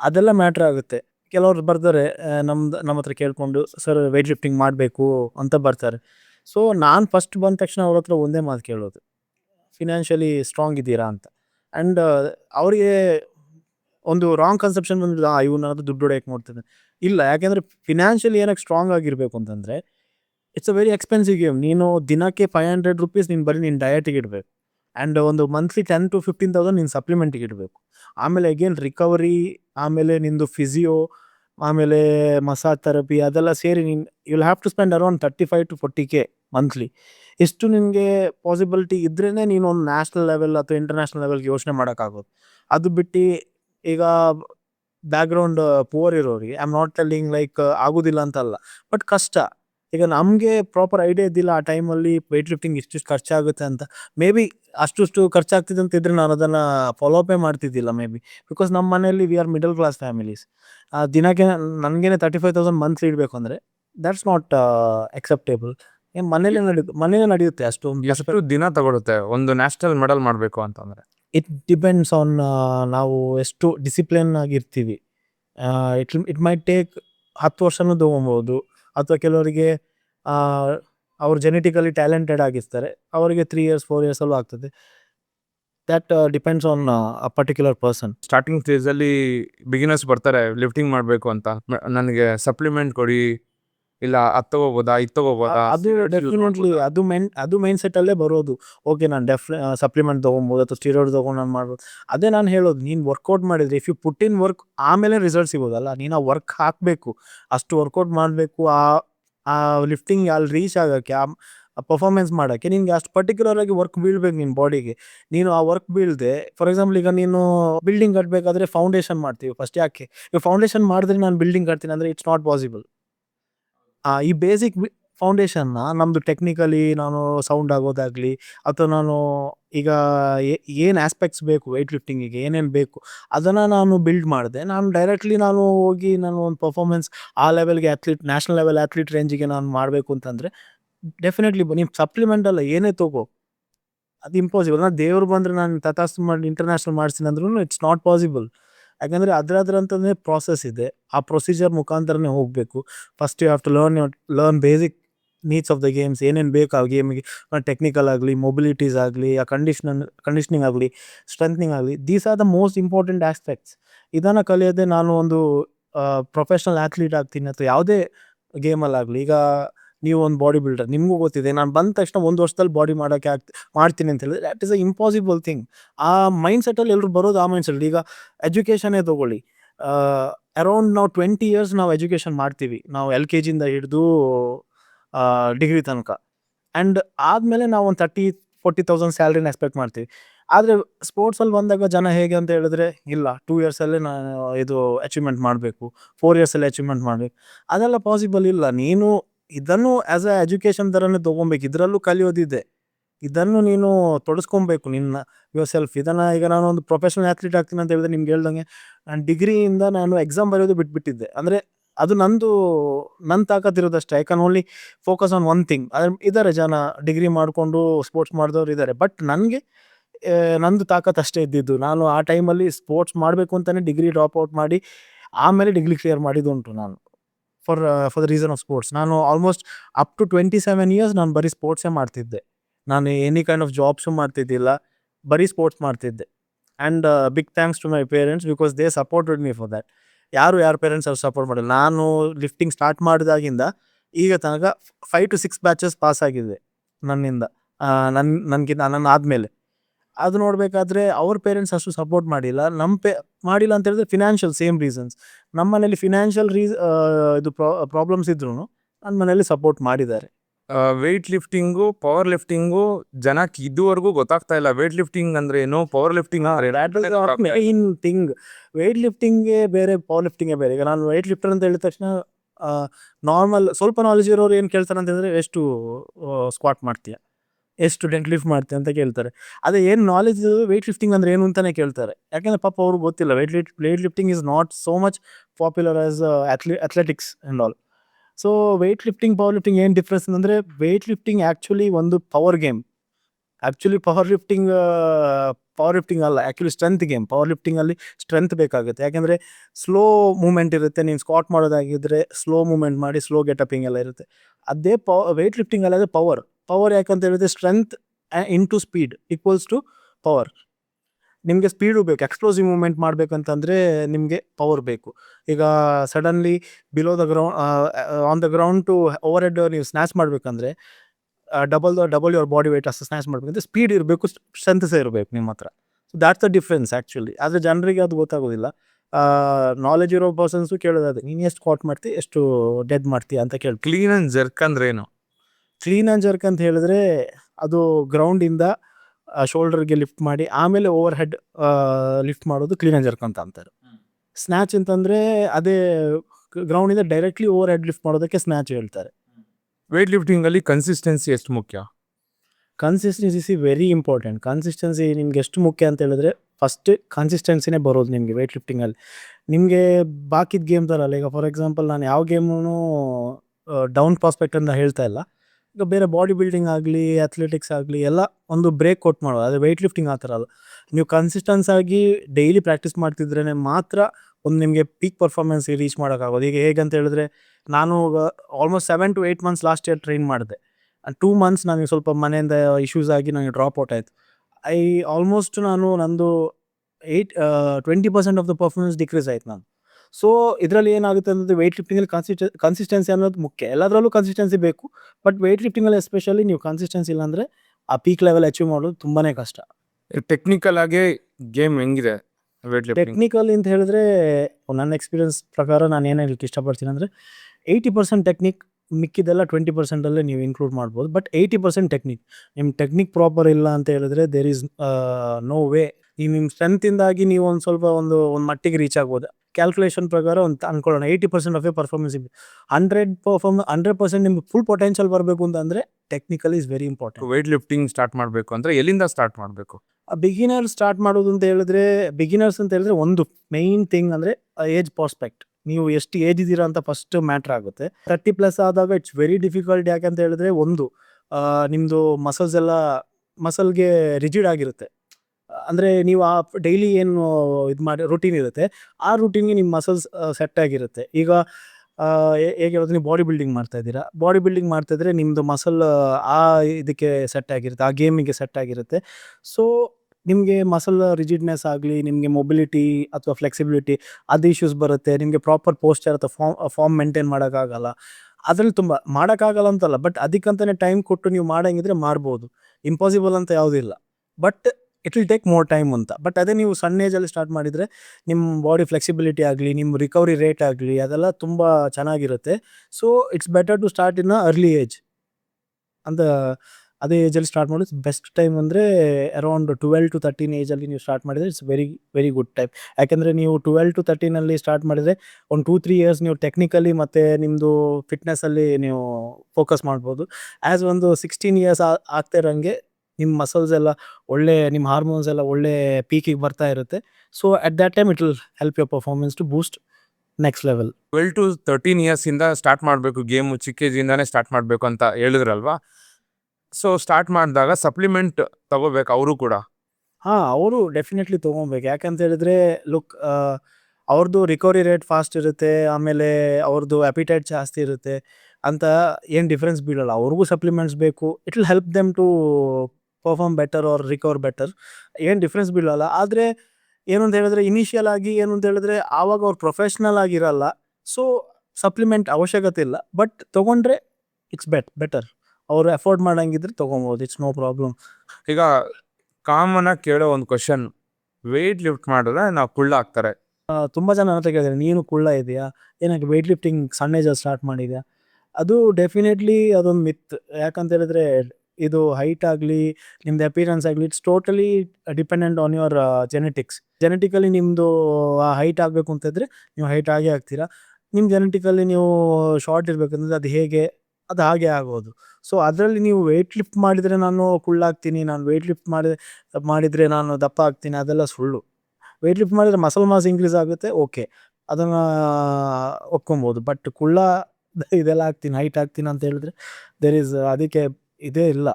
ಅದೆಲ್ಲ ಮ್ಯಾಟ್ರ್ ಆಗುತ್ತೆ. ಕೆಲವರು ಬರ್ತಾರೆ ನಮ್ದು ನಮ್ಮ ಹತ್ರ ಕೇಳಿಕೊಂಡು, ಸರ್ ವೆಯ್ಟ್ ಲಿಫ್ಟಿಂಗ್ ಮಾಡಬೇಕು, ಅಂತ ಬರ್ತಾರೆ. ಸೊ ನಾನು ಫಸ್ಟ್ ಬಂದ ತಕ್ಷಣ ಅವ್ರ ಹತ್ರ ಒಂದೇ ಮಾತು ಕೇಳೋದು. ಫಿನಾನ್ಷಿಯಲಿ ಸ್ಟ್ರಾಂಗ್ ಇದ್ದೀರಾ ಅಂತ. ಆ್ಯಂಡ್ ಅವರಿಗೆ ಒಂದು ರಾಂಗ್ ಕನ್ಸೆಪ್ಷನ್ ಬಂದಿಲ್ಲ ಇವ್ನು ದುಡ್ಡು ಹೊಡೆಯಕ್ಕೆ ನೋಡ್ತಿದ್ದೆ ಇಲ್ಲ, ಯಾಕೆಂದರೆ ಫಿನಾನ್ಷಿಯಲಿ ಏನಕ್ಕೆ ಸ್ಟ್ರಾಂಗ್ ಆಗಿರಬೇಕು ಅಂತಂದರೆ it's a very expensive game ನೀನು ದಿನಕ್ಕೆ ಫೈವ್ ಹಂಡ್ರೆಡ್ ರುಪೀಸ್ ನೀನು ಬರೀ ನೀನು ಡಯಟಿಗೆ ಇಡಬೇಕು. ಆ್ಯಂಡ್ ಒಂದು monthly ten to fifteen thousand ನೀನು ಸಪ್ಲಿಮೆಂಟಿಗೆ ಇಡಬೇಕು. ಆಮೇಲೆ ಅಗೇನ್ ರಿಕವರಿ ಆಮೇಲೆ ನಿಂದು ಫಿಸಿಯೋ ಆಮೇಲೆ ಮಸಾಜ್ ಥೆರಪಿ ಅದೆಲ್ಲ ಸೇರಿ ನೀನು you will have to spend around thirty five to forty K monthly ಇಷ್ಟು ನಿನಗೆ ಪಾಸಿಬಿಲಿಟಿ ಇದ್ರೇ ನೀನು ಒಂದು ನ್ಯಾಷನಲ್ ಲೆವೆಲ್ ಅಥವಾ ಇಂಟರ್ನ್ಯಾಷನಲ್ ಲೆವೆಲ್ಗೆ ಯೋಚನೆ ಮಾಡೋಕ್ಕಾಗೋದು. ಅದು ಬಿಟ್ಟು ಈಗ ಬ್ಯಾಕ್ಗ್ರೌಂಡ್ ಪುವರ್ ಇರೋರಿಗೆ I am not telling like ಆಗೋದಿಲ್ಲ ಅಂತಲ್ಲ. ಬಟ್ ಕಷ್ಟ. ಈಗ ನಮಗೆ ಪ್ರಾಪರ್ ಐಡಿಯಾ ಇದ್ದಿಲ್ಲ ಆ ಟೈಮಲ್ಲಿ ವೆಯ್ಟ್ ಲಿಫ್ಟಿಂಗ್ ಇಷ್ಟಿಷ್ಟು ಖರ್ಚಾಗುತ್ತೆ ಅಂತ. ಮೇ ಬಿ ಅಷ್ಟು ಖರ್ಚಾಗ್ತಿದೆ ಅಂತ ಇದ್ರೆ ನಾನು ಅದನ್ನು ಫಾಲೋಅಪೇ ಮಾಡ್ತಿದ್ದಿಲ್ಲ ಮೇ ಬಿ ಬಿಕಾಸ್ ನಮ್ಮ ಮನೆಯಲ್ಲಿ we are middle class families ದಿನಕ್ಕೆ ನನಗೇನೆ ತರ್ಟಿ ಫೈವ್ ತೌಸಂಡ್ ಮಂತ್ಲಿ ಇಡಬೇಕು ಅಂದರೆ ದ್ಯಾಟ್ಸ್ ನಾಟ್ ಅಕ್ಸೆಪ್ಟೇಬಲ್ ಏನು ಮನೇಲಿ ನಡೆಯುತ್ತೆ ಮನೇಲೆ ನಡೆಯುತ್ತೆ
ಅಷ್ಟು. ದಿನ ತಗೊಳುತ್ತೆ? ಒಂದು ನ್ಯಾಷನಲ್ ಮೆಡಲ್ ಮಾಡಬೇಕು ಅಂತಂದ್ರೆ
ಇಟ್ ಡಿಪೆಂಡ್ಸ್ ಆನ್ ನಾವು ಎಷ್ಟು ಡಿಸಿಪ್ಲಿನ್ ಆಗಿರ್ತೀವಿ. ಇಟ್ ಇಟ್ ಮೈ ಟೇಕ್ ಹತ್ತು ವರ್ಷನೂ ತೊಗೊಬೋದು. ಅಥವಾ ಕೆಲವರಿಗೆ ಅವ್ರು ಜೆನೆಟಿಕಲಿ ಟ್ಯಾಲೆಂಟೆಡ್ ಆಗಿರ್ತಾರೆ, ಅವರಿಗೆ ತ್ರೀ ಇಯರ್ಸ್ ಫೋರ್ ಇಯರ್ಸಲ್ಲೂ ಆಗ್ತದೆ. That depends on a particular person
starting ಸ್ಟೇಜಲ್ಲಿ ಬಿಗಿನರ್ಸ್ ಬರ್ತಾರೆ ಲಿಫ್ಟಿಂಗ್ ಮಾಡಬೇಕು ಅಂತ. ನನಗೆ ಸಪ್ಲಿಮೆಂಟ್ ಕೊಡಿ ಇಲ್ಲ ಅದ್ ತಗೋಬೋದಾ ಇದು ತಗೋಬೋದಾ?
ಅದು ಡೆಫಿನೆಟ್ಲಿ ಅದು ಮೈನ್ ಅದು ಮೈಂಡ್ ಸೆಟ್ಟಲ್ಲೇ ಬರೋದು. ಓಕೆ ನಾನು ಡೆಫ್ ಸಪ್ಲಿಮೆಂಟ್ ತೊಗೊಬೋದು ಅಥವಾ ಸ್ಟೀರಾಯ್ಡ್ ತಗೊಂಡು ನಾನು ಮಾಡ್ಬೋದು. ಅದೇ ನಾನು ಹೇಳೋದು ನೀನು ವರ್ಕೌಟ್ ಮಾಡಿದ್ರೆ if you put in work ಆಮೇಲೆ ರಿಸಲ್ಟ್ ಸಿಗೋದಲ್ಲ. ನೀನು ಆ ವರ್ಕ್ ಹಾಕಬೇಕು. ಅಷ್ಟು ವರ್ಕೌಟ್ ಮಾಡಬೇಕು ಆ ಆ ಲಿಫ್ಟಿಂಗ್ ಅಲ್ಲಿ ರೀಚ್ ಆಗೋಕ್ಕೆ ಆ ಪರ್ಫಾರ್ಮೆನ್ಸ್ ಮಾಡೋಕ್ಕೆ ನಿನಗೆ ಅಷ್ಟು ಪರ್ಟಿಕ್ಯುಲರ್ ಆಗಿ ವರ್ಕ್ ಬೀಳ್ಬೇಕು ನಿನ್ನ ಬಾಡಿಗೆ ನೀನು ಆ ವರ್ಕ್ ಬೀಳದೆ ಫಾರ್ ಎಕ್ಸಾಂಪಲ್ ಈಗ ನೀನು ಬಿಲ್ಡಿಂಗ್ ಕಟ್ಟಬೇಕಾದ್ರೆ ಫೌಂಡೇಶನ್ ಮಾಡ್ತೀವಿ ಫಸ್ಟ್ ಯಾಕೆ? ಈಗ ಫೌಂಡೇಶನ್ ಮಾಡಿದ್ರೆ ನಾನು ಬಿಲ್ಡಿಂಗ್ ಕಟ್ತೀನಿ ಅಂದರೆ ಇಟ್ಸ್ ನಾಟ್ ಪಾಸಿಬಲ್ ಈ ಬೇಸಿಕ್ ಫೌಂಡೇಶನ್ನ ನಮ್ಮದು ಟೆಕ್ನಿಕಲಿ ನಾನು ಸೌಂಡ್ ಆಗೋದಾಗಲಿ ಅಥವಾ ನಾನು ಈಗ ಏನು ಆಸ್ಪೆಕ್ಟ್ಸ್ ಬೇಕು ವೆಯ್ಟ್ ಲಿಫ್ಟಿಂಗಿಗೆ ಏನೇನು ಬೇಕು, ಅದನ್ನು ನಾನು ಬಿಲ್ಡ್ ಮಾಡಿದೆ. ನಾನು ಡೈರೆಕ್ಟ್ಲಿ ನಾನು ಹೋಗಿ ನಾನು ಒಂದು ಪರ್ಫಾರ್ಮೆನ್ಸ್ ಆ ಲೆವೆಲ್ಗೆ ಅಥ್ಲೀಟ್ ನ್ಯಾಷನಲ್ ಲೆವೆಲ್ ಅಥ್ಲೀಟ್ ರೇಂಜಿಗೆ ನಾನು ಮಾಡಬೇಕು ಅಂತಂದರೆ ಡೆಫಿನೆಟ್ಲಿ ಬನ್ನಿ ಸಪ್ಲಿಮೆಂಟ್ ಅಲ್ಲ ಏನೇ ತಗೋ, ಅದು ಇಂಪಾಸಿಬಲ್ ನಾನು ದೇವ್ರು ಬಂದರೆ ನಾನು ತಥಾಸ್ತು ಮಾಡಿ ಇಂಟರ್ನ್ಯಾಷನಲ್ ಮಾಡಿಸ್ತೀನಿ ಅಂದ್ರೂ ಇಟ್ಸ್ ನಾಟ್ ಪಾಸಿಬಲ್ ಯಾಕಂದರೆ ಅದರದ್ರಂತಲೇ ಪ್ರಾಸೆಸ್ ಇದೆ. ಆ ಪ್ರೊಸೀಜರ್ ಮುಖಾಂತರನೇ ಹೋಗಬೇಕು. First you have to learn learn basic needs of the games ಏನೇನು ಬೇಕು ಆ ಗೇಮಿಗೆ ಟೆಕ್ನಿಕಲ್ ಆಗಲಿ ಮೊಬಿಲಿಟೀಸ್ ಆಗಲಿ, ಆ ಕಂಡೀಷನ್ ಕಂಡೀಷನಿಂಗ್ ಆಗಲಿ ಸ್ಟ್ರೆಂತ್ನಿಂಗ್ ಆಗಲಿ. These are the most important aspects ಇದನ್ನು ಕಲಿಯೋದೇ ನಾನು ಒಂದು ಪ್ರೊಫೆಷ್ನಲ್ ಆ್ಯಥ್ಲೀಟ್ ಆಗ್ತೀನಿ. ಅಥವಾ ಯಾವುದೇ ಗೇಮಲ್ಲಾಗಲಿ ಈಗ ನೀವು ಒಂದು ಬಾಡಿ ಬಿಲ್ಡರ್ ನಿಮಗೂ ಗೊತ್ತಿದೆ, ನಾನು ಬಂದ ತಕ್ಷಣ ಒಂದು ವರ್ಷದಲ್ಲಿ ಬಾಡಿ ಮಾಡೋಕ್ಕೆ ಆಗ್, ಮಾಡ್ತೀನಿ ಅಂತ ಹೇಳಿದ್ರೆ that is a impossible thing ಆ ಮೈಂಡ್ ಸೆಟ್ಟಲ್ಲಿ ಎಲ್ಲರೂ ಬರೋದು ಆ ಮೈಂಡ್ ಸೆಟ್ ಈಗ ಎಜುಕೇಷನೇ ತೊಗೊಳ್ಳಿ. ಅರೌಂಡ್ ನಾವು ಟ್ವೆಂಟಿ ಇಯರ್ಸ್ ನಾವು ಎಜುಕೇಷನ್ ಮಾಡ್ತೀವಿ. ನಾವು ಎಲ್ ಕೆ ಜಿಯಿಂದ ಹಿಡಿದು ಡಿಗ್ರಿ ತನಕ. ಆ್ಯಂಡ್ ಆದಮೇಲೆ ನಾವು ಒಂದು ತರ್ಟಿ ಫೋರ್ಟಿ ತೌಸಂಡ್ ಸ್ಯಾಲ್ರಿನ ಎಕ್ಸ್ಪೆಕ್ಟ್ ಮಾಡ್ತೀವಿ. ಆದರೆ ಸ್ಪೋರ್ಟ್ಸಲ್ಲಿ ಬಂದಾಗ ಜನ ಹೇಗೆ ಅಂತ ಹೇಳಿದ್ರೆ, ಇಲ್ಲ ಟೂ ಇಯರ್ಸಲ್ಲೇ ನಾನು ಇದು ಅಚೀವ್ಮೆಂಟ್ ಮಾಡಬೇಕು. ಫೋರ್ ಇಯರ್ಸಲ್ಲಿ ಅಚೀವ್ಮೆಂಟ್ ಮಾಡಬೇಕು. ಅದೆಲ್ಲ ಪಾಸಿಬಲ್ ಇಲ್ಲ. ನೀನು ಇದನ್ನು ಆ್ಯಸ್ ಅ ಎಜುಕೇಷನ್ ಥರನೇ ತೊಗೊಬೇಕು ಇದರಲ್ಲೂ ಕಲಿಯೋದಿದೆ. ಇದನ್ನು ನೀನು ತೊಡಸ್ಕೊಬೇಕು ನಿನ್ನ ಯುವರ್ ಸೆಲ್ಫ್ ಇದನ್ನು ಈಗ ನಾನು ಒಂದು ಪ್ರೊಫೆಷನಲ್ ಆ್ಯಥ್ಲೀಟ್ ಆಗ್ತೀನಿ ಅಂತ ಹೇಳಿದ್ರೆ ನಿಮ್ಗೆ ಹೇಳ್ದಂಗೆ, ನಾನು ಡಿಗ್ರಿಯಿಂದ ನಾನು ಎಕ್ಸಾಮ್ ಬರೆಯೋದು ಬಿಟ್ಬಿಟ್ಟಿದ್ದೆ. ಅಂದರೆ ಅದು ನಂದು ನನ್ನ ತಾಕತ್ತಿರೋದಷ್ಟೇ I can only focus on one thing ಅದ್ರ ಇದ್ದಾರೆ ಜನ ಡಿಗ್ರಿ ಮಾಡಿಕೊಂಡು ಸ್ಪೋರ್ಟ್ಸ್ ಮಾಡಿದವ್ರು ಇದ್ದಾರೆ ಬಟ್ ನನಗೆ ನಂದು ತಾಕತ್ತು ಅಷ್ಟೇ ಇದ್ದಿದ್ದು. ನಾನು ಆ ಟೈಮಲ್ಲಿ ಸ್ಪೋರ್ಟ್ಸ್ ಮಾಡಬೇಕು ಅಂತಲೇ ಡಿಗ್ರಿ ಡ್ರಾಪ್ ಔಟ್ ಮಾಡಿ, ಆಮೇಲೆ ಡಿಗ್ರಿ ಕ್ಲಿಯರ್ ಮಾಡಿದ್ದುಂಟು ನಾನು. For for the reason of sports ನಾನು almost up to twenty seven years ನಾನು ಬರೀ ಸ್ಪೋರ್ಟ್ಸೇ ಮಾಡ್ತಿದ್ದೆ. ನಾನು ಎನಿ ಕೈಂಡ್ ಆಫ್ ಜಾಬ್ಸು ಮಾಡ್ತಿದ್ದಿಲ್ಲ. ಬರೀ ಸ್ಪೋರ್ಟ್ಸ್ ಮಾಡ್ತಿದ್ದೆ. And big thanks to my parents because they supported me for that ಯಾರು ಯಾರು ಪೇರೆಂಟ್ಸ್ ಅವ್ರು ಸಪೋರ್ಟ್ ಮಾಡಿಲ್ಲ. ನಾನು ಲಿಫ್ಟಿಂಗ್ ಸ್ಟಾರ್ಟ್ ಮಾಡಿದಾಗಿಂದ ಈಗ ತನಕ five to six batches pass ಆಗಿದೆ ನನ್ನಿಂದ. ನನ್ನ ನನಗಿಂತ ನನ್ನ ಆದಮೇಲೆ. ಅದು ನೋಡಬೇಕಾದ್ರೆ ಅವ್ರ ಪೇರೆಂಟ್ಸ್ ಅಷ್ಟು ಸಪೋರ್ಟ್ ಮಾಡಿಲ್ಲ. ನಮ್ಮ ಪೇ ಮಾಡಿಲ್ಲ ಅಂತ ಹೇಳಿದ್ರೆ ಫಿನಾನ್ಷಿಯಲ್ ಸೇಮ್ ರೀಸನ್ಸ್ ನಮ್ಮ ಮನೇಲಿ ಫಿನಾನ್ಷಿಯಲ್ ರೀಸ್ ಇದು ಪ್ರಾಬ್ಲಮ್ಸ್ ಇದ್ರೂ ನನ್ನ ಮನೇಲಿ ಸಪೋರ್ಟ್ ಮಾಡಿದ್ದಾರೆ.
ವೆಯ್ಟ್ ಲಿಫ್ಟಿಂಗು ಪವರ್ ಲಿಫ್ಟಿಂಗು ಜನಕ್ಕೆ ಇದುವರೆಗೂ ಗೊತ್ತಾಗ್ತಾ ಇಲ್ಲ. ವೆಯ್ಟ್ ಲಿಫ್ಟಿಂಗ್ ಅಂದ್ರೆ ಏನು power lifting
main thing weight ಲಿಫ್ಟಿಂಗ್ಗೆ ಬೇರೆ ಪವರ್ ಲಿಫ್ಟಿಂಗೇ ಬೇರೆ. ಈಗ ನಾನು ವೆಯ್ಟ್ ಲಿಫ್ಟರ್ ಅಂತ ಹೇಳಿದ ತಕ್ಷಣ ನಾರ್ಮಲ್ ಸ್ವಲ್ಪ ನಾಲೆಜ್ ಇರೋರು ಏನು ಕೇಳ್ತಾರೆ ಅಂತಂದರೆ ಹೇಳಿದ್ರೆ ಎಷ್ಟು ಸ್ಕ್ವಾಟ್ ಮಾಡ್ತೀಯ? ಎಷ್ಟು ಸ್ಟೂಡೆಂಟ್ ಲಿಫ್ಟ್ ಮಾಡ್ತೀಯ ಅಂತ ಕೇಳ್ತಾರೆ. ಅದೇ ಏನು ನಾಲೆಜ್ ವೆಯ್ಟ್ ಲಿಫ್ಟಿಂಗ್ ಅಂದ್ರೆ ಏನು ಅಂತಲೇ ಕೇಳ್ತಾರೆ. ಯಾಕಂದ್ರೆ ಪಾಪ ಅವ್ರಿಗೆ ಗೊತ್ತಿಲ್ಲ weight lift weight lifting is not so much popular as athle athletics and all so weight lifting power lifting ಏನು ಡಿಫ್ರೆನ್ಸ್ ಅಂದರೆ ವೆಯ್ಟ್ ಲಿಫ್ಟಿಂಗ್ ಆ್ಯಕ್ಚುಲಿ ಒಂದು power game actually power lifting power lifting ಅಲ್ಲ ಆ್ಯಕ್ಚುಲಿ ಸ್ಟ್ರೆಂತ್ ಗೇಮ್ ಪವರ್ ಲಿಫ್ಟಿಂಗಲ್ಲಿ strength ಬೇಕಾಗುತ್ತೆ. ಯಾಕೆಂದರೆ slow moment ಇರುತ್ತೆ, ನೀನು squat ಮಾಡೋದಾಗಿದ್ದರೆ ಸ್ಲೋ ಮೂಮೆಂಟ್ ಮಾಡಿ ಸ್ಲೋ ಗೆಟಪಿಂಗ್ ಎಲ್ಲ ಇರುತ್ತೆ. ಅದೇ ಪವ ವೆಯ್ಟ್ ಲಿಫ್ಟಿಂಗ್ ಅಲ್ಲ, ಅದೇ ಪವರ್ ಪವರ್ ಯಾಕಂತ ಹೇಳಿದ್ರೆ strength into speed equals to power ನಿಮಗೆ ಸ್ಪೀಡು ಬೇಕು ಎಕ್ಸ್ಪ್ಲೋಸಿವ್ ಮೂಮೆಂಟ್ ಮಾಡಬೇಕಂತಂದರೆ ನಿಮಗೆ ಪವರ್ ಬೇಕು. ಈಗ suddenly below the ground on the ground to over head ನೀವು ಸ್ನ್ಯಾಚ್ ಮಾಡಬೇಕಂದ್ರೆ double double your body weight ಅಷ್ಟು ಸ್ನ್ಯಾಚ್ ಮಾಡಬೇಕಂದ್ರೆ ಸ್ಪೀಡ್ ಇರಬೇಕು ಸ್ಟ್ರೆಂತ್ ಸಹ ಇರಬೇಕು ನಿಮ್ಮ ಹತ್ರ. So that's the difference actually ಆದರೆ ಜನರಿಗೆ ಅದು ಗೊತ್ತಾಗೋದಿಲ್ಲ. ನಾಲೆಜ್ ಇರೋ ಪರ್ಸನ್ಸು ಕೇಳೋದಾದ್ರೆ, ನೀನು ಎಷ್ಟು ಕಾಟ್ ಮಾಡ್ತೀಯ ಎಷ್ಟು ಡೆಡ್ ಮಾಡ್ತೀಯ ಅಂತ ಕೇಳಿ
ಕ್ಲೀನ್ ಅಂಡ್ ಜರ್ಕ್ ಅಂದ್ರೆ ಏನು
ಕ್ಲೀನ್ ಆ್ಯಂಡ್ ಜರ್ಕ್ ಅಂತ ಹೇಳಿದ್ರೆ ಅದು ಗ್ರೌಂಡಿಂದ ಶೋಲ್ಡರ್ಗೆ ಲಿಫ್ಟ್ ಮಾಡಿ ಆಮೇಲೆ ಓವರ್ ಹೆಡ್ ಲಿಫ್ಟ್ ಮಾಡೋದು ಕ್ಲೀನ್ ಆ್ಯಂಡ್ ಜರ್ಕ್ ಅಂತ ಅಂತಾರೆ. ಸ್ನ್ಯಾಚ್ ಅಂತಂದರೆ ಅದೇ ಗ್ರೌಂಡಿಂದ ಡೈರೆಕ್ಟ್ಲಿ ಓವರ್ ಹೆಡ್ ಲಿಫ್ಟ್ ಮಾಡೋದಕ್ಕೆ ಸ್ನ್ಯಾಚ್ ಹೇಳ್ತಾರೆ.
ವೆಯ್ಟ್ ಲಿಫ್ಟಿಂಗಲ್ಲಿ ಕನ್ಸಿಸ್ಟೆನ್ಸಿ ಎಷ್ಟು ಮುಖ್ಯ?
ಕನ್ಸಿಸ್ಟೆನ್ಸಿ ವೆರಿ ಇಂಪಾರ್ಟೆಂಟ್ ಕನ್ಸಿಸ್ಟೆನ್ಸಿ ನಿಮ್ಗೆ ಎಷ್ಟು ಮುಖ್ಯ ಅಂತ ಹೇಳಿದ್ರೆ ಫಸ್ಟ್ ಕನ್ಸಿಸ್ಟೆನ್ಸಿನೇ ಬರೋದು ನಿಮಗೆ ವೆಯ್ಟ್ ಲಿಫ್ಟಿಂಗಲ್ಲಿ ನಿಮಗೆ ಬಾಕಿದ ಗೇಮ್ ಥರ ಅಲ್ಲ ಈಗ ಫಾರ್ ಎಕ್ಸಾಂಪಲ್ ನಾನು ಯಾವ ಗೇಮೂ ಡೌನ್ ಪಾಸ್ಪೆಕ್ಟ್ ಅಂತ ಹೇಳ್ತಾ ಇಲ್ಲ. ಈಗ ಬೇರೆ ಬಾಡಿ ಬಿಲ್ಡಿಂಗ್ ಆಗಲಿ ಅಥ್ಲೆಟಿಕ್ಸ್ ಆಗಲಿ ಎಲ್ಲ ಒಂದು ಬ್ರೇಕ್ ಕೊಟ್ಟು ಮಾಡೋದು ಅದೇ ವೆಯ್ಟ್ ಲಿಫ್ಟಿಂಗ್ ಆ ಥರ ಅಲ್ಲ. ನೀವು ಕನ್ಸಿಸ್ಟೆನ್ಸ್ ಆಗಿ ಡೈಲಿ ಪ್ರಾಕ್ಟೀಸ್ ಮಾಡ್ತಿದ್ರೇ ಮಾತ್ರ ಒಂದು ನಿಮಗೆ ಪೀಕ್ ಪರ್ಫಾರ್ಮೆನ್ಸ್ ರೀಚ್ ಮಾಡೋಕ್ಕಾಗೋದು ಈಗ ಹೇಗಂತ ಹೇಳಿದ್ರೆ, ನಾನು almost seven to eight months last year train ಮಾಡಿದೆ. ಟೂ ಮಂತ್ಸ್ ನನಗೆ ಸ್ವಲ್ಪ ಮನೆಯಿಂದ ಇಶ್ಯೂಸ್ ಆಗಿ ನನಗೆ ಡ್ರಾಪ್ ಔಟ್ ಆಯಿತು. ಐ ಆಲ್ಮೋಸ್ಟ್ ನಾನು ನಂದು eight twenty percent of the performance decrease ಆಯ್ತು ನಾನು. ಸೊ ಇದರಲ್ಲಿ ಏನಾಗುತ್ತೆ ಅಂದರೆ ವೆಯ್ಟ್ ಲಿಫ್ಟಿಂಗಲ್ಲಿ ಕನ್ಸಿಸ್ಟೆ ಕನ್ಸಿಸ್ಟೆನ್ಸಿ ಅನ್ನೋದು ಮುಖ್ಯ. ಎಲ್ಲದರಲ್ಲೂ ಕನ್ಸಿಸ್ಟೆನ್ಸಿ ಬೇಕು ಬಟ್ ವೆಯ್ಟ್ ಲಿಫ್ಟಿಂಗಲ್ಲಿ ಎಸ್ಪೆಷಲಿ ನೀವು ಕನ್ಸಿಸ್ಟೆನ್ಸಿ ಇಲ್ಲ ಅಂದರೆ ಆ ಪೀಕ್ ಲೆವೆಲ್ ಅಚೀವ್ ಮಾಡೋದು ತುಂಬಾ ಕಷ್ಟ.
ಟೆಕ್ನಿಕಲ್ ಆಗಿ ಗೇಮ್ ಹೆಂಗಿದೆ
ಟೆಕ್ನಿಕಲ್ ಅಂತ ಹೇಳಿದ್ರೆ ನನ್ನ ಎಕ್ಸ್ಪೀರಿಯನ್ಸ್ ಪ್ರಕಾರ ನಾನು ಏನು ಹೇಳಕ್ಕೆ ಇಷ್ಟಪಡ್ತೀನಿ ಅಂದರೆ ಏಯ್ಟಿ ಪರ್ಸೆಂಟ್ ಟೆಕ್ನಿಕ್ ಮಿಕ್ಕಿದೆಲ್ಲ ಟ್ವೆಂಟಿ ಪರ್ಸೆಂಟಲ್ಲೇ ನೀವು ಇನ್ಕ್ಲೂಡ್ ಮಾಡ್ಬೋದು. ಬಟ್ ಏಯ್ಟಿ ಪರ್ಸೆಂಟ್ ಟೆಕ್ನಿಕ್ ನಿಮ್ಮ ಟೆಕ್ನಿಕ್ ಪ್ರಾಪರ್ ಇಲ್ಲ ಅಂತ ಹೇಳಿದ್ರೆ ದೇರ್ ಈಸ್ ನೋ ವೇ ಈ ನಿಮ್ಮ ಸ್ಟ್ರೆಂತಿಂದಾಗಿ ನೀವು ಒಂದು ಸ್ವಲ್ಪ ಒಂದು ಒಂದು ಮಟ್ಟಿಗೆ ರೀಚ್ ಆಗ್ಬೋದು. ಕ್ಯಾಲ್ಕುಲೇಷನ್ ಪ್ರಕಾರ ಒಂದು ಅನ್ಕೊಳ್ಳೋಣ. Eighty percent of a performance hundred perform hundred percent ನಿಮ್ಗೆ ಫುಲ್ ಪೊಟೆನ್ಷಿಯಲ್ ಬರಬೇಕು ಅಂತಂದರೆ technical is very important
weight lifting start ಮಾಡಬೇಕು ಅಂದ್ರೆ ಎಲ್ಲಿಂದ ಸ್ಟಾರ್ಟ್ ಮಾಡಬೇಕು?
ಬಿಗಿನರ್ ಸ್ಟಾರ್ಟ್ ಮಾಡೋದು ಅಂತ ಹೇಳಿದ್ರೆ ಬಿಗಿನರ್ಸ್ ಅಂತ ಹೇಳಿದ್ರೆ ಒಂದು ಮೈನ್ ಥಿಂಗ್ ಅಂದರೆ ಏಜ್ ಪಾಸ್ಪೆಕ್ಟ್ ನೀವು ಎಷ್ಟು ಏಜ್ ಇದ್ದೀರಾ ಅಂತ ಫಸ್ಟ್ ಮ್ಯಾಟ್ರ್ ಆಗುತ್ತೆ. ತರ್ಟಿ ಪ್ಲಸ್ ಆದಾಗ ಇಟ್ಸ್ ವೆರಿ ಡಿಫಿಕಲ್ಟ್ ಯಾಕಂತ ಹೇಳಿದ್ರೆ ಒಂದು ನಿಮ್ಮದು ನಿಮ್ದು ಮಸಲ್ಸ್ ಎಲ್ಲ ಮಸಲ್ಗೆ ರಿಜಿಡ್ ಆಗಿರುತ್ತೆ. ಅಂದರೆ ನೀವು ಆ ಡೈಲಿ ಏನು ಇದು ಮಾಡಿ ರುಟೀನ್ ಇರುತ್ತೆ, ಆ ರುಟೀನ್ಗೆ ನಿಮ್ಮ ಮಸಲ್ಸ್ ಸೆಟ್ ಆಗಿರುತ್ತೆ. ಈಗ ಹೇಗೆ ಹೇಳೋದು ನೀವು ಬಾಡಿ ಬಿಲ್ಡಿಂಗ್ ಮಾಡ್ತಾ ಇದ್ದೀರಾ. ಬಾಡಿ ಬಿಲ್ಡಿಂಗ್ ಮಾಡ್ತಾ ಇದ್ರೆ ನಿಮ್ಮದು ಮಸಲ್ ಆ, ಇದಕ್ಕೆ ಸೆಟ್ ಆಗಿರುತ್ತೆ, ಆ ಗೇಮಿಗೆ ಸೆಟ್ ಆಗಿರುತ್ತೆ. ಸೊ ನಿಮಗೆ ಮಸಲ್ ರಿಜಿಡ್ನೆಸ್ ಆಗಲಿ, ನಿಮಗೆ ಮೊಬಿಲಿಟಿ ಅಥವಾ ಫ್ಲೆಕ್ಸಿಬಿಲಿಟಿ ಅದು ಇಶ್ಯೂಸ್ ಬರುತ್ತೆ, ನಿಮಗೆ ಪ್ರಾಪರ್ ಪೋಸ್ಚರ್ ಅಥವಾ ಫಾರ್ಮ್ ಫಾರ್ಮ್ ಮೇಂಟೈನ್ ಮಾಡೋಕ್ಕಾಗಲ್ಲ. ಅದರಲ್ಲಿ ತುಂಬ, ಮಾಡೋಕ್ಕಾಗಲ್ಲ ಅಂತಲ್ಲ ಬಟ್ ಅದಕ್ಕಂತಲೇ ಟೈಮ್ ಕೊಟ್ಟು ನೀವು ಮಾಡೋಂಗಿದ್ರೆ ಮಾಡ್ಬೋದು ಇಂಪಾಸಿಬಲ್ ಅಂತ ಯಾವುದೂ ಇಲ್ಲ. But it will take more time ಅಂತ. ಬಟ್ ಅದೇ ನೀವು ಸಣ್ಣ ಏಜಲ್ಲಿ ಸ್ಟಾರ್ಟ್ ಮಾಡಿದರೆ ನಿಮ್ಮ ಬಾಡಿ ಫ್ಲೆಕ್ಸಿಬಿಲಿಟಿ ಆಗಲಿ ನಿಮ್ಮ ರಿಕವರಿ ರೇಟ್ ಆಗಲಿ, ಅದೆಲ್ಲ ತುಂಬ ಚೆನ್ನಾಗಿರುತ್ತೆ. So it's better to start in early age ಅಂತ ಅದೇ ಏಜಲ್ಲಿ ಸ್ಟಾರ್ಟ್ ಮಾಡೋದು ಬೆಸ್ಟ್ ಟೈಮ್ ಅಂದರೆ ಅರೌಂಡ್ ಟ್ವೆಲ್ ಟು ತರ್ಟೀನ್ ಏಜಲ್ಲಿ ನೀವು ಸ್ಟಾರ್ಟ್ ಮಾಡಿದರೆ it's very very good time ಯಾಕೆಂದರೆ ನೀವು ಟ್ವೆಲ್ ಟು ತರ್ಟೀನಲ್ಲಿ ಸ್ಟಾರ್ಟ್ ಮಾಡಿದರೆ ಒಂದು ಟೂ ತ್ರೀ ಇಯರ್ಸ್ ನೀವು ಟೆಕ್ನಿಕಲಿ ಮತ್ತು ನಿಮ್ಮದು ಫಿಟ್ನೆಸ್ಸಲ್ಲಿ ನೀವು ಫೋಕಸ್ ಮಾಡ್ಬೋದು. ಆ್ಯಸ್ ಒಂದು ಸಿಕ್ಸ್ಟೀನ್ ಇಯರ್ಸ್ ಆಗ್ತಾ ಇರೋಂಗೆ ನಿಮ್ಮ ಮಸಲ್ಸ್ ಎಲ್ಲ ಒಳ್ಳೆ ನಿಮ್ಮ ಹಾರ್ಮೋನ್ಸ್ ಎಲ್ಲ ಒಳ್ಳೆ ಪೀಕಿಗೆ ಬರ್ತಾ ಇರುತ್ತೆ. So at that time it will help your performance to boost next level
twelve to thirteen ಇಯರ್ಸಿಂದ start ಮಾಡಬೇಕು ಗೇಮು ಚಿಕ್ಕ ಏಜಿಂದಾನೇ ಸ್ಟಾರ್ಟ್ ಮಾಡಬೇಕು ಅಂತ ಹೇಳಿದ್ರಲ್ವಾ? ಸೊ ಸ್ಟಾರ್ಟ್ ಮಾಡಿದಾಗ ಸಪ್ಲಿಮೆಂಟ್ ತಗೋಬೇಕು ಅವರು ಕೂಡ?
ಹಾಂ ಅವರು ಡೆಫಿನೆಟ್ಲಿ ತೊಗೊಬೇಕು. ಯಾಕಂತ ಹೇಳಿದ್ರೆ ಲುಕ್ ಅವ್ರದ್ದು ರಿಕವರಿ ರೇಟ್ ಫಾಸ್ಟ್ ಇರುತ್ತೆ ಆಮೇಲೆ ಅವ್ರದ್ದು ಅಪಿಟೈಟ್ ಜಾಸ್ತಿ ಇರುತ್ತೆ ಅಂತ ಏನು ಡಿಫ್ರೆನ್ಸ್ ಬೀಳಲ್ಲ. ಅವ್ರಿಗೂ ಸಪ್ಲಿಮೆಂಟ್ಸ್ ಬೇಕು. It will help them to perform better or recover better ಏನು ಡಿಫ್ರೆನ್ಸ್ ಬೀಳಲ್ಲ. ಆದರೆ ಏನು ಅಂತ ಹೇಳಿದ್ರೆ ಇನಿಷಿಯಲ್ ಆಗಿ ಏನು ಅಂತ ಹೇಳಿದ್ರೆ ಆವಾಗ ಅವ್ರು ಪ್ರೊಫೆಷ್ನಲ್ ಆಗಿರಲ್ಲ. ಸೊ ಸಪ್ಲಿಮೆಂಟ್ ಅವಶ್ಯಕತೆ ಇಲ್ಲ. ಬಟ್ ತೊಗೊಂಡ್ರೆ ಇಟ್ಸ್ ಬೆಟ್ ಬೆಟರ್ ಅವರು ಅಫೋರ್ಡ್ ಮಾಡಂಗಿದ್ರೆ ತೊಗೊಬೋದು. ಇಟ್ಸ್ ನೋ ಪ್ರಾಬ್ಲಮ್
ಈಗ ಕಾಮನ್ ಆಗಿ ಕೇಳೋ ಒಂದು ಕ್ವಶನ್ ವೆಯ್ಟ್ ಲಿಫ್ಟ್ ಮಾಡಿದ್ರೆ ನಾವು ಕುಳ್ಳ ಆಗ್ತಾರೆ
ತುಂಬ ಜನ ಅಂತ ಹತ್ರ ಕೇಳಿದ್ದಾರೆ ನೀನು ಕುಳ್ಳ ಇದೆಯಾ? ಏನಕ್ಕೆ ವೆಯ್ಟ್ ಲಿಫ್ಟಿಂಗ್ ಸಣ್ಣ ಏಜಲ್ಲಿ ಸ್ಟಾರ್ಟ್ ಮಾಡಿದ್ಯಾ? ಅದು ಡೆಫಿನೆಟ್ಲಿ ಅದೊಂದು ಮಿತ್ ಯಾಕಂತ ಹೇಳಿದ್ರೆ ಇದು ಹೈಟ್ ಆಗಲಿ, ನಿಮ್ದು ಅಪಿಯರೆನ್ಸ್ ಆಗಲಿ it's totally dependent on your genetics genetically ನಿಮ್ಮದು ಹೈಟ್ ಆಗಬೇಕು ಅಂತಂದರೆ ನೀವು ಹೈಟ್ ಆಗೇ ಆಗ್ತೀರಾ. ನಿಮ್ಮ ಜೆನೆಟಿಕಲಿ ನೀವು ಶಾರ್ಟ್ ಇರಬೇಕಂದ್ರೆ ಅದು ಹೇಗೆ, ಅದು ಹಾಗೆ ಆಗೋದು. ಸೊ ಅದರಲ್ಲಿ ನೀವು ವೆಯ್ಟ್ ಲಿಫ್ಟ್ ಮಾಡಿದರೆ ನಾನು ಕುಳ್ಳಾಗ್ತೀನಿ ನಾನು ವೆಯ್ಟ್ ಲಿಫ್ಟ್ ಮಾಡಿ, ಮಾಡಿದರೆ ನಾನು ದಪ್ಪ ಆಗ್ತೀನಿ, ಅದೆಲ್ಲ ಸುಳ್ಳು. ವೆಯ್ಟ್ ಲಿಫ್ಟ್ ಮಾಡಿದರೆ ಮಸಲ್ ಮಾಸ್ ಇನ್ಕ್ರೀಸ್ ಆಗುತ್ತೆ ಓಕೆ ಅದನ್ನು ಒಪ್ಕೊಬೋದು. ಬಟ್ ಕುಳ್ಳ [LAUGHS] ಇದೆಲ್ಲ ಆಗ್ತೀನಿ ಹೈಟ್ ಆಗ್ತೀನಿ ಅಂತ ಹೇಳಿದ್ರೆ ದೇರ್ ಈಸ್ ಅದಕ್ಕೆ ಇದೇ ಇಲ್ಲ.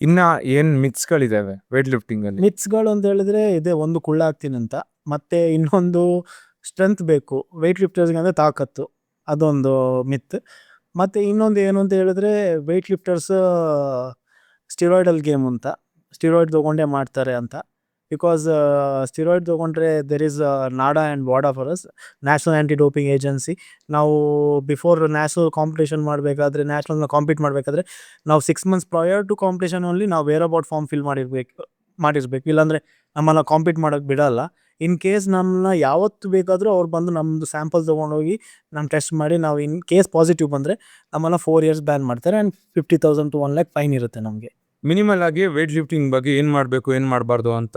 ಇನ್ನ ಏನ್ ಮಿತ್ಸ್ಗಳಿದಾವೆ ವೇಟ್ ಲಿಫ್ಟಿಂಗ್ ಅಲ್ಲಿ
ಮಿತ್ಸ್ಗಳು ಅಂತ ಹೇಳಿದ್ರೆ ಇದೇ ಒಂದು ಕುಳ್ಳ ಹಾಕ್ತೀನಿ ಅಂತ ಮತ್ತೆ ಇನ್ನೊಂದು ಸ್ಟ್ರೆಂತ್ ಬೇಕು ವೆಯ್ಟ್ ಲಿಫ್ಟರ್ಸ್ಗೆ ಅಂದರೆ ತಾಕತ್ತು ಅದೊಂದು ಮಿತ್ ಮತ್ತು ಇನ್ನೊಂದು ಏನು ಅಂತ ಹೇಳಿದ್ರೆ ವೆಯ್ಟ್ ಲಿಫ್ಟರ್ಸ್ ಸ್ಟಿರಾಯ್ಡಲ್ ಗೇಮ್ ಅಂತ ಸ್ಟಿರಾಯ್ಡ್ ತೊಗೊಂಡೇ ಮಾಡ್ತಾರೆ ಅಂತ. ಬಿಕಾಸ್ ಸ್ಟಿರಾಯ್ಡ್ ತೊಗೊಂಡ್ರೆ there is NADA and ವಾಡಾ for us national anti doping agency ನಾವು ಬಿಫೋರ್ ನ್ಯಾಷನಲ್ ಕಾಂಪಿಟೇಷನ್ ಮಾಡಬೇಕಾದ್ರೆ ನ್ಯಾಷನಲ್ನ ಕಾಂಪೀಟ್ ಮಾಡಬೇಕಾದ್ರೆ, ನಾವು six months prior to competition only ನಾವು ವೇರ್ ಅಬೌಟ್ ಫಾರ್ಮ್ ಫಿಲ್ ಮಾಡಿರ್ಬೇಕು ಮಾಡಿರ್ಬೇಕು ಇಲ್ಲಾಂದರೆ ನಮ್ಮನ್ನ ಕಾಂಪೀಟ್ ಮಾಡೋಕ್ಕೆ ಬಿಡಲ್ಲ. ಇನ್ ಕೇಸ್ ನಮ್ಮನ್ನ ಯಾವತ್ತು ಬೇಕಾದರೂ ಅವ್ರು ಬಂದು ನಮ್ಮದು ಸ್ಯಾಂಪಲ್ ತೊಗೊಂಡೋಗಿ ನಮ್ಮ ಟೆಸ್ಟ್ ಮಾಡಿ, ನಾವು ಇನ್ ಕೇಸ್ ಪಾಸಿಟಿವ್ ಬಂದರೆ ನಮ್ಮನ್ನ ಫೋರ್ ಇಯರ್ಸ್ ಬ್ಯಾನ್ ಮಾಡ್ತಾರೆ and fifty thousand to one lakh fine ಇರುತ್ತೆ ನಮಗೆ.
ಮಿನಿಮಲ್ ಆಗಿ ವೇಟ್ ಲಿಫ್ಟಿಂಗ್ ಬಗ್ಗೆ ಏನು ಮಾಡಬೇಕು, ಏನು ಮಾಡಬಾರ್ದು ಅಂತ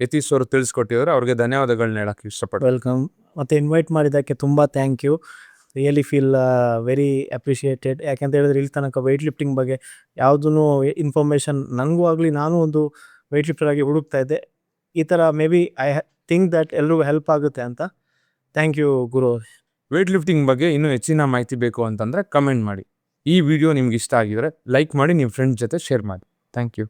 ಯತೀಶ್ ಅವರು ತಿಳಿಸ್ಕೊಟ್ಟಿದ್ದಾರೆ. ಅವ್ರಿಗೆ ಧನ್ಯವಾದಗಳನ್ನ ಹೇಳಕ್ ಇಷ್ಟಪಡ್ತೀನಿ.
ವೆಲ್ಕಮ್ ಮತ್ತೆ ಇನ್ವೈಟ್ ಮಾಡಿದ್ದಕ್ಕೆ ತುಂಬ thank you really feel very appreciated ಯಾಕೆಂತ ಹೇಳಿದ್ರೆ ಇಲ್ಲಿ ತನಕ ವೆಯ್ಟ್ ಲಿಫ್ಟಿಂಗ್ ಬಗ್ಗೆ ಯಾವುದೂ ಇನ್ಫಾರ್ಮೇಷನ್ ನನಗೂ ಆಗಲಿ ನಾನು ಒಂದು ವೆಯ್ಟ್ ಲಿಫ್ಟರ್ ಆಗಿ ಹುಡುಕ್ತಾ ಇದ್ದೆ. ಈ ಥರ may be I think that ಎಲ್ರಿಗೂ ಹೆಲ್ಪ್ ಆಗುತ್ತೆ ಅಂತ. ಥ್ಯಾಂಕ್ ಯು ಗುರು.
ವೆಯ್ಟ್ ಲಿಫ್ಟಿಂಗ್ ಬಗ್ಗೆ ಇನ್ನೂ ಹೆಚ್ಚಿನ ಮಾಹಿತಿ ಬೇಕು ಅಂತಂದ್ರೆ ಕಮೆಂಟ್ ಮಾಡಿ. ಈ ವಿಡಿಯೋ ನಿಮ್ಗೆ ಇಷ್ಟ ಆಗಿದ್ರೆ ಲೈಕ್ ಮಾಡಿ ನಿಮ್ಮ ಫ್ರೆಂಡ್ಸ್ ಜೊತೆ ಶೇರ್ ಮಾಡಿ. Thank you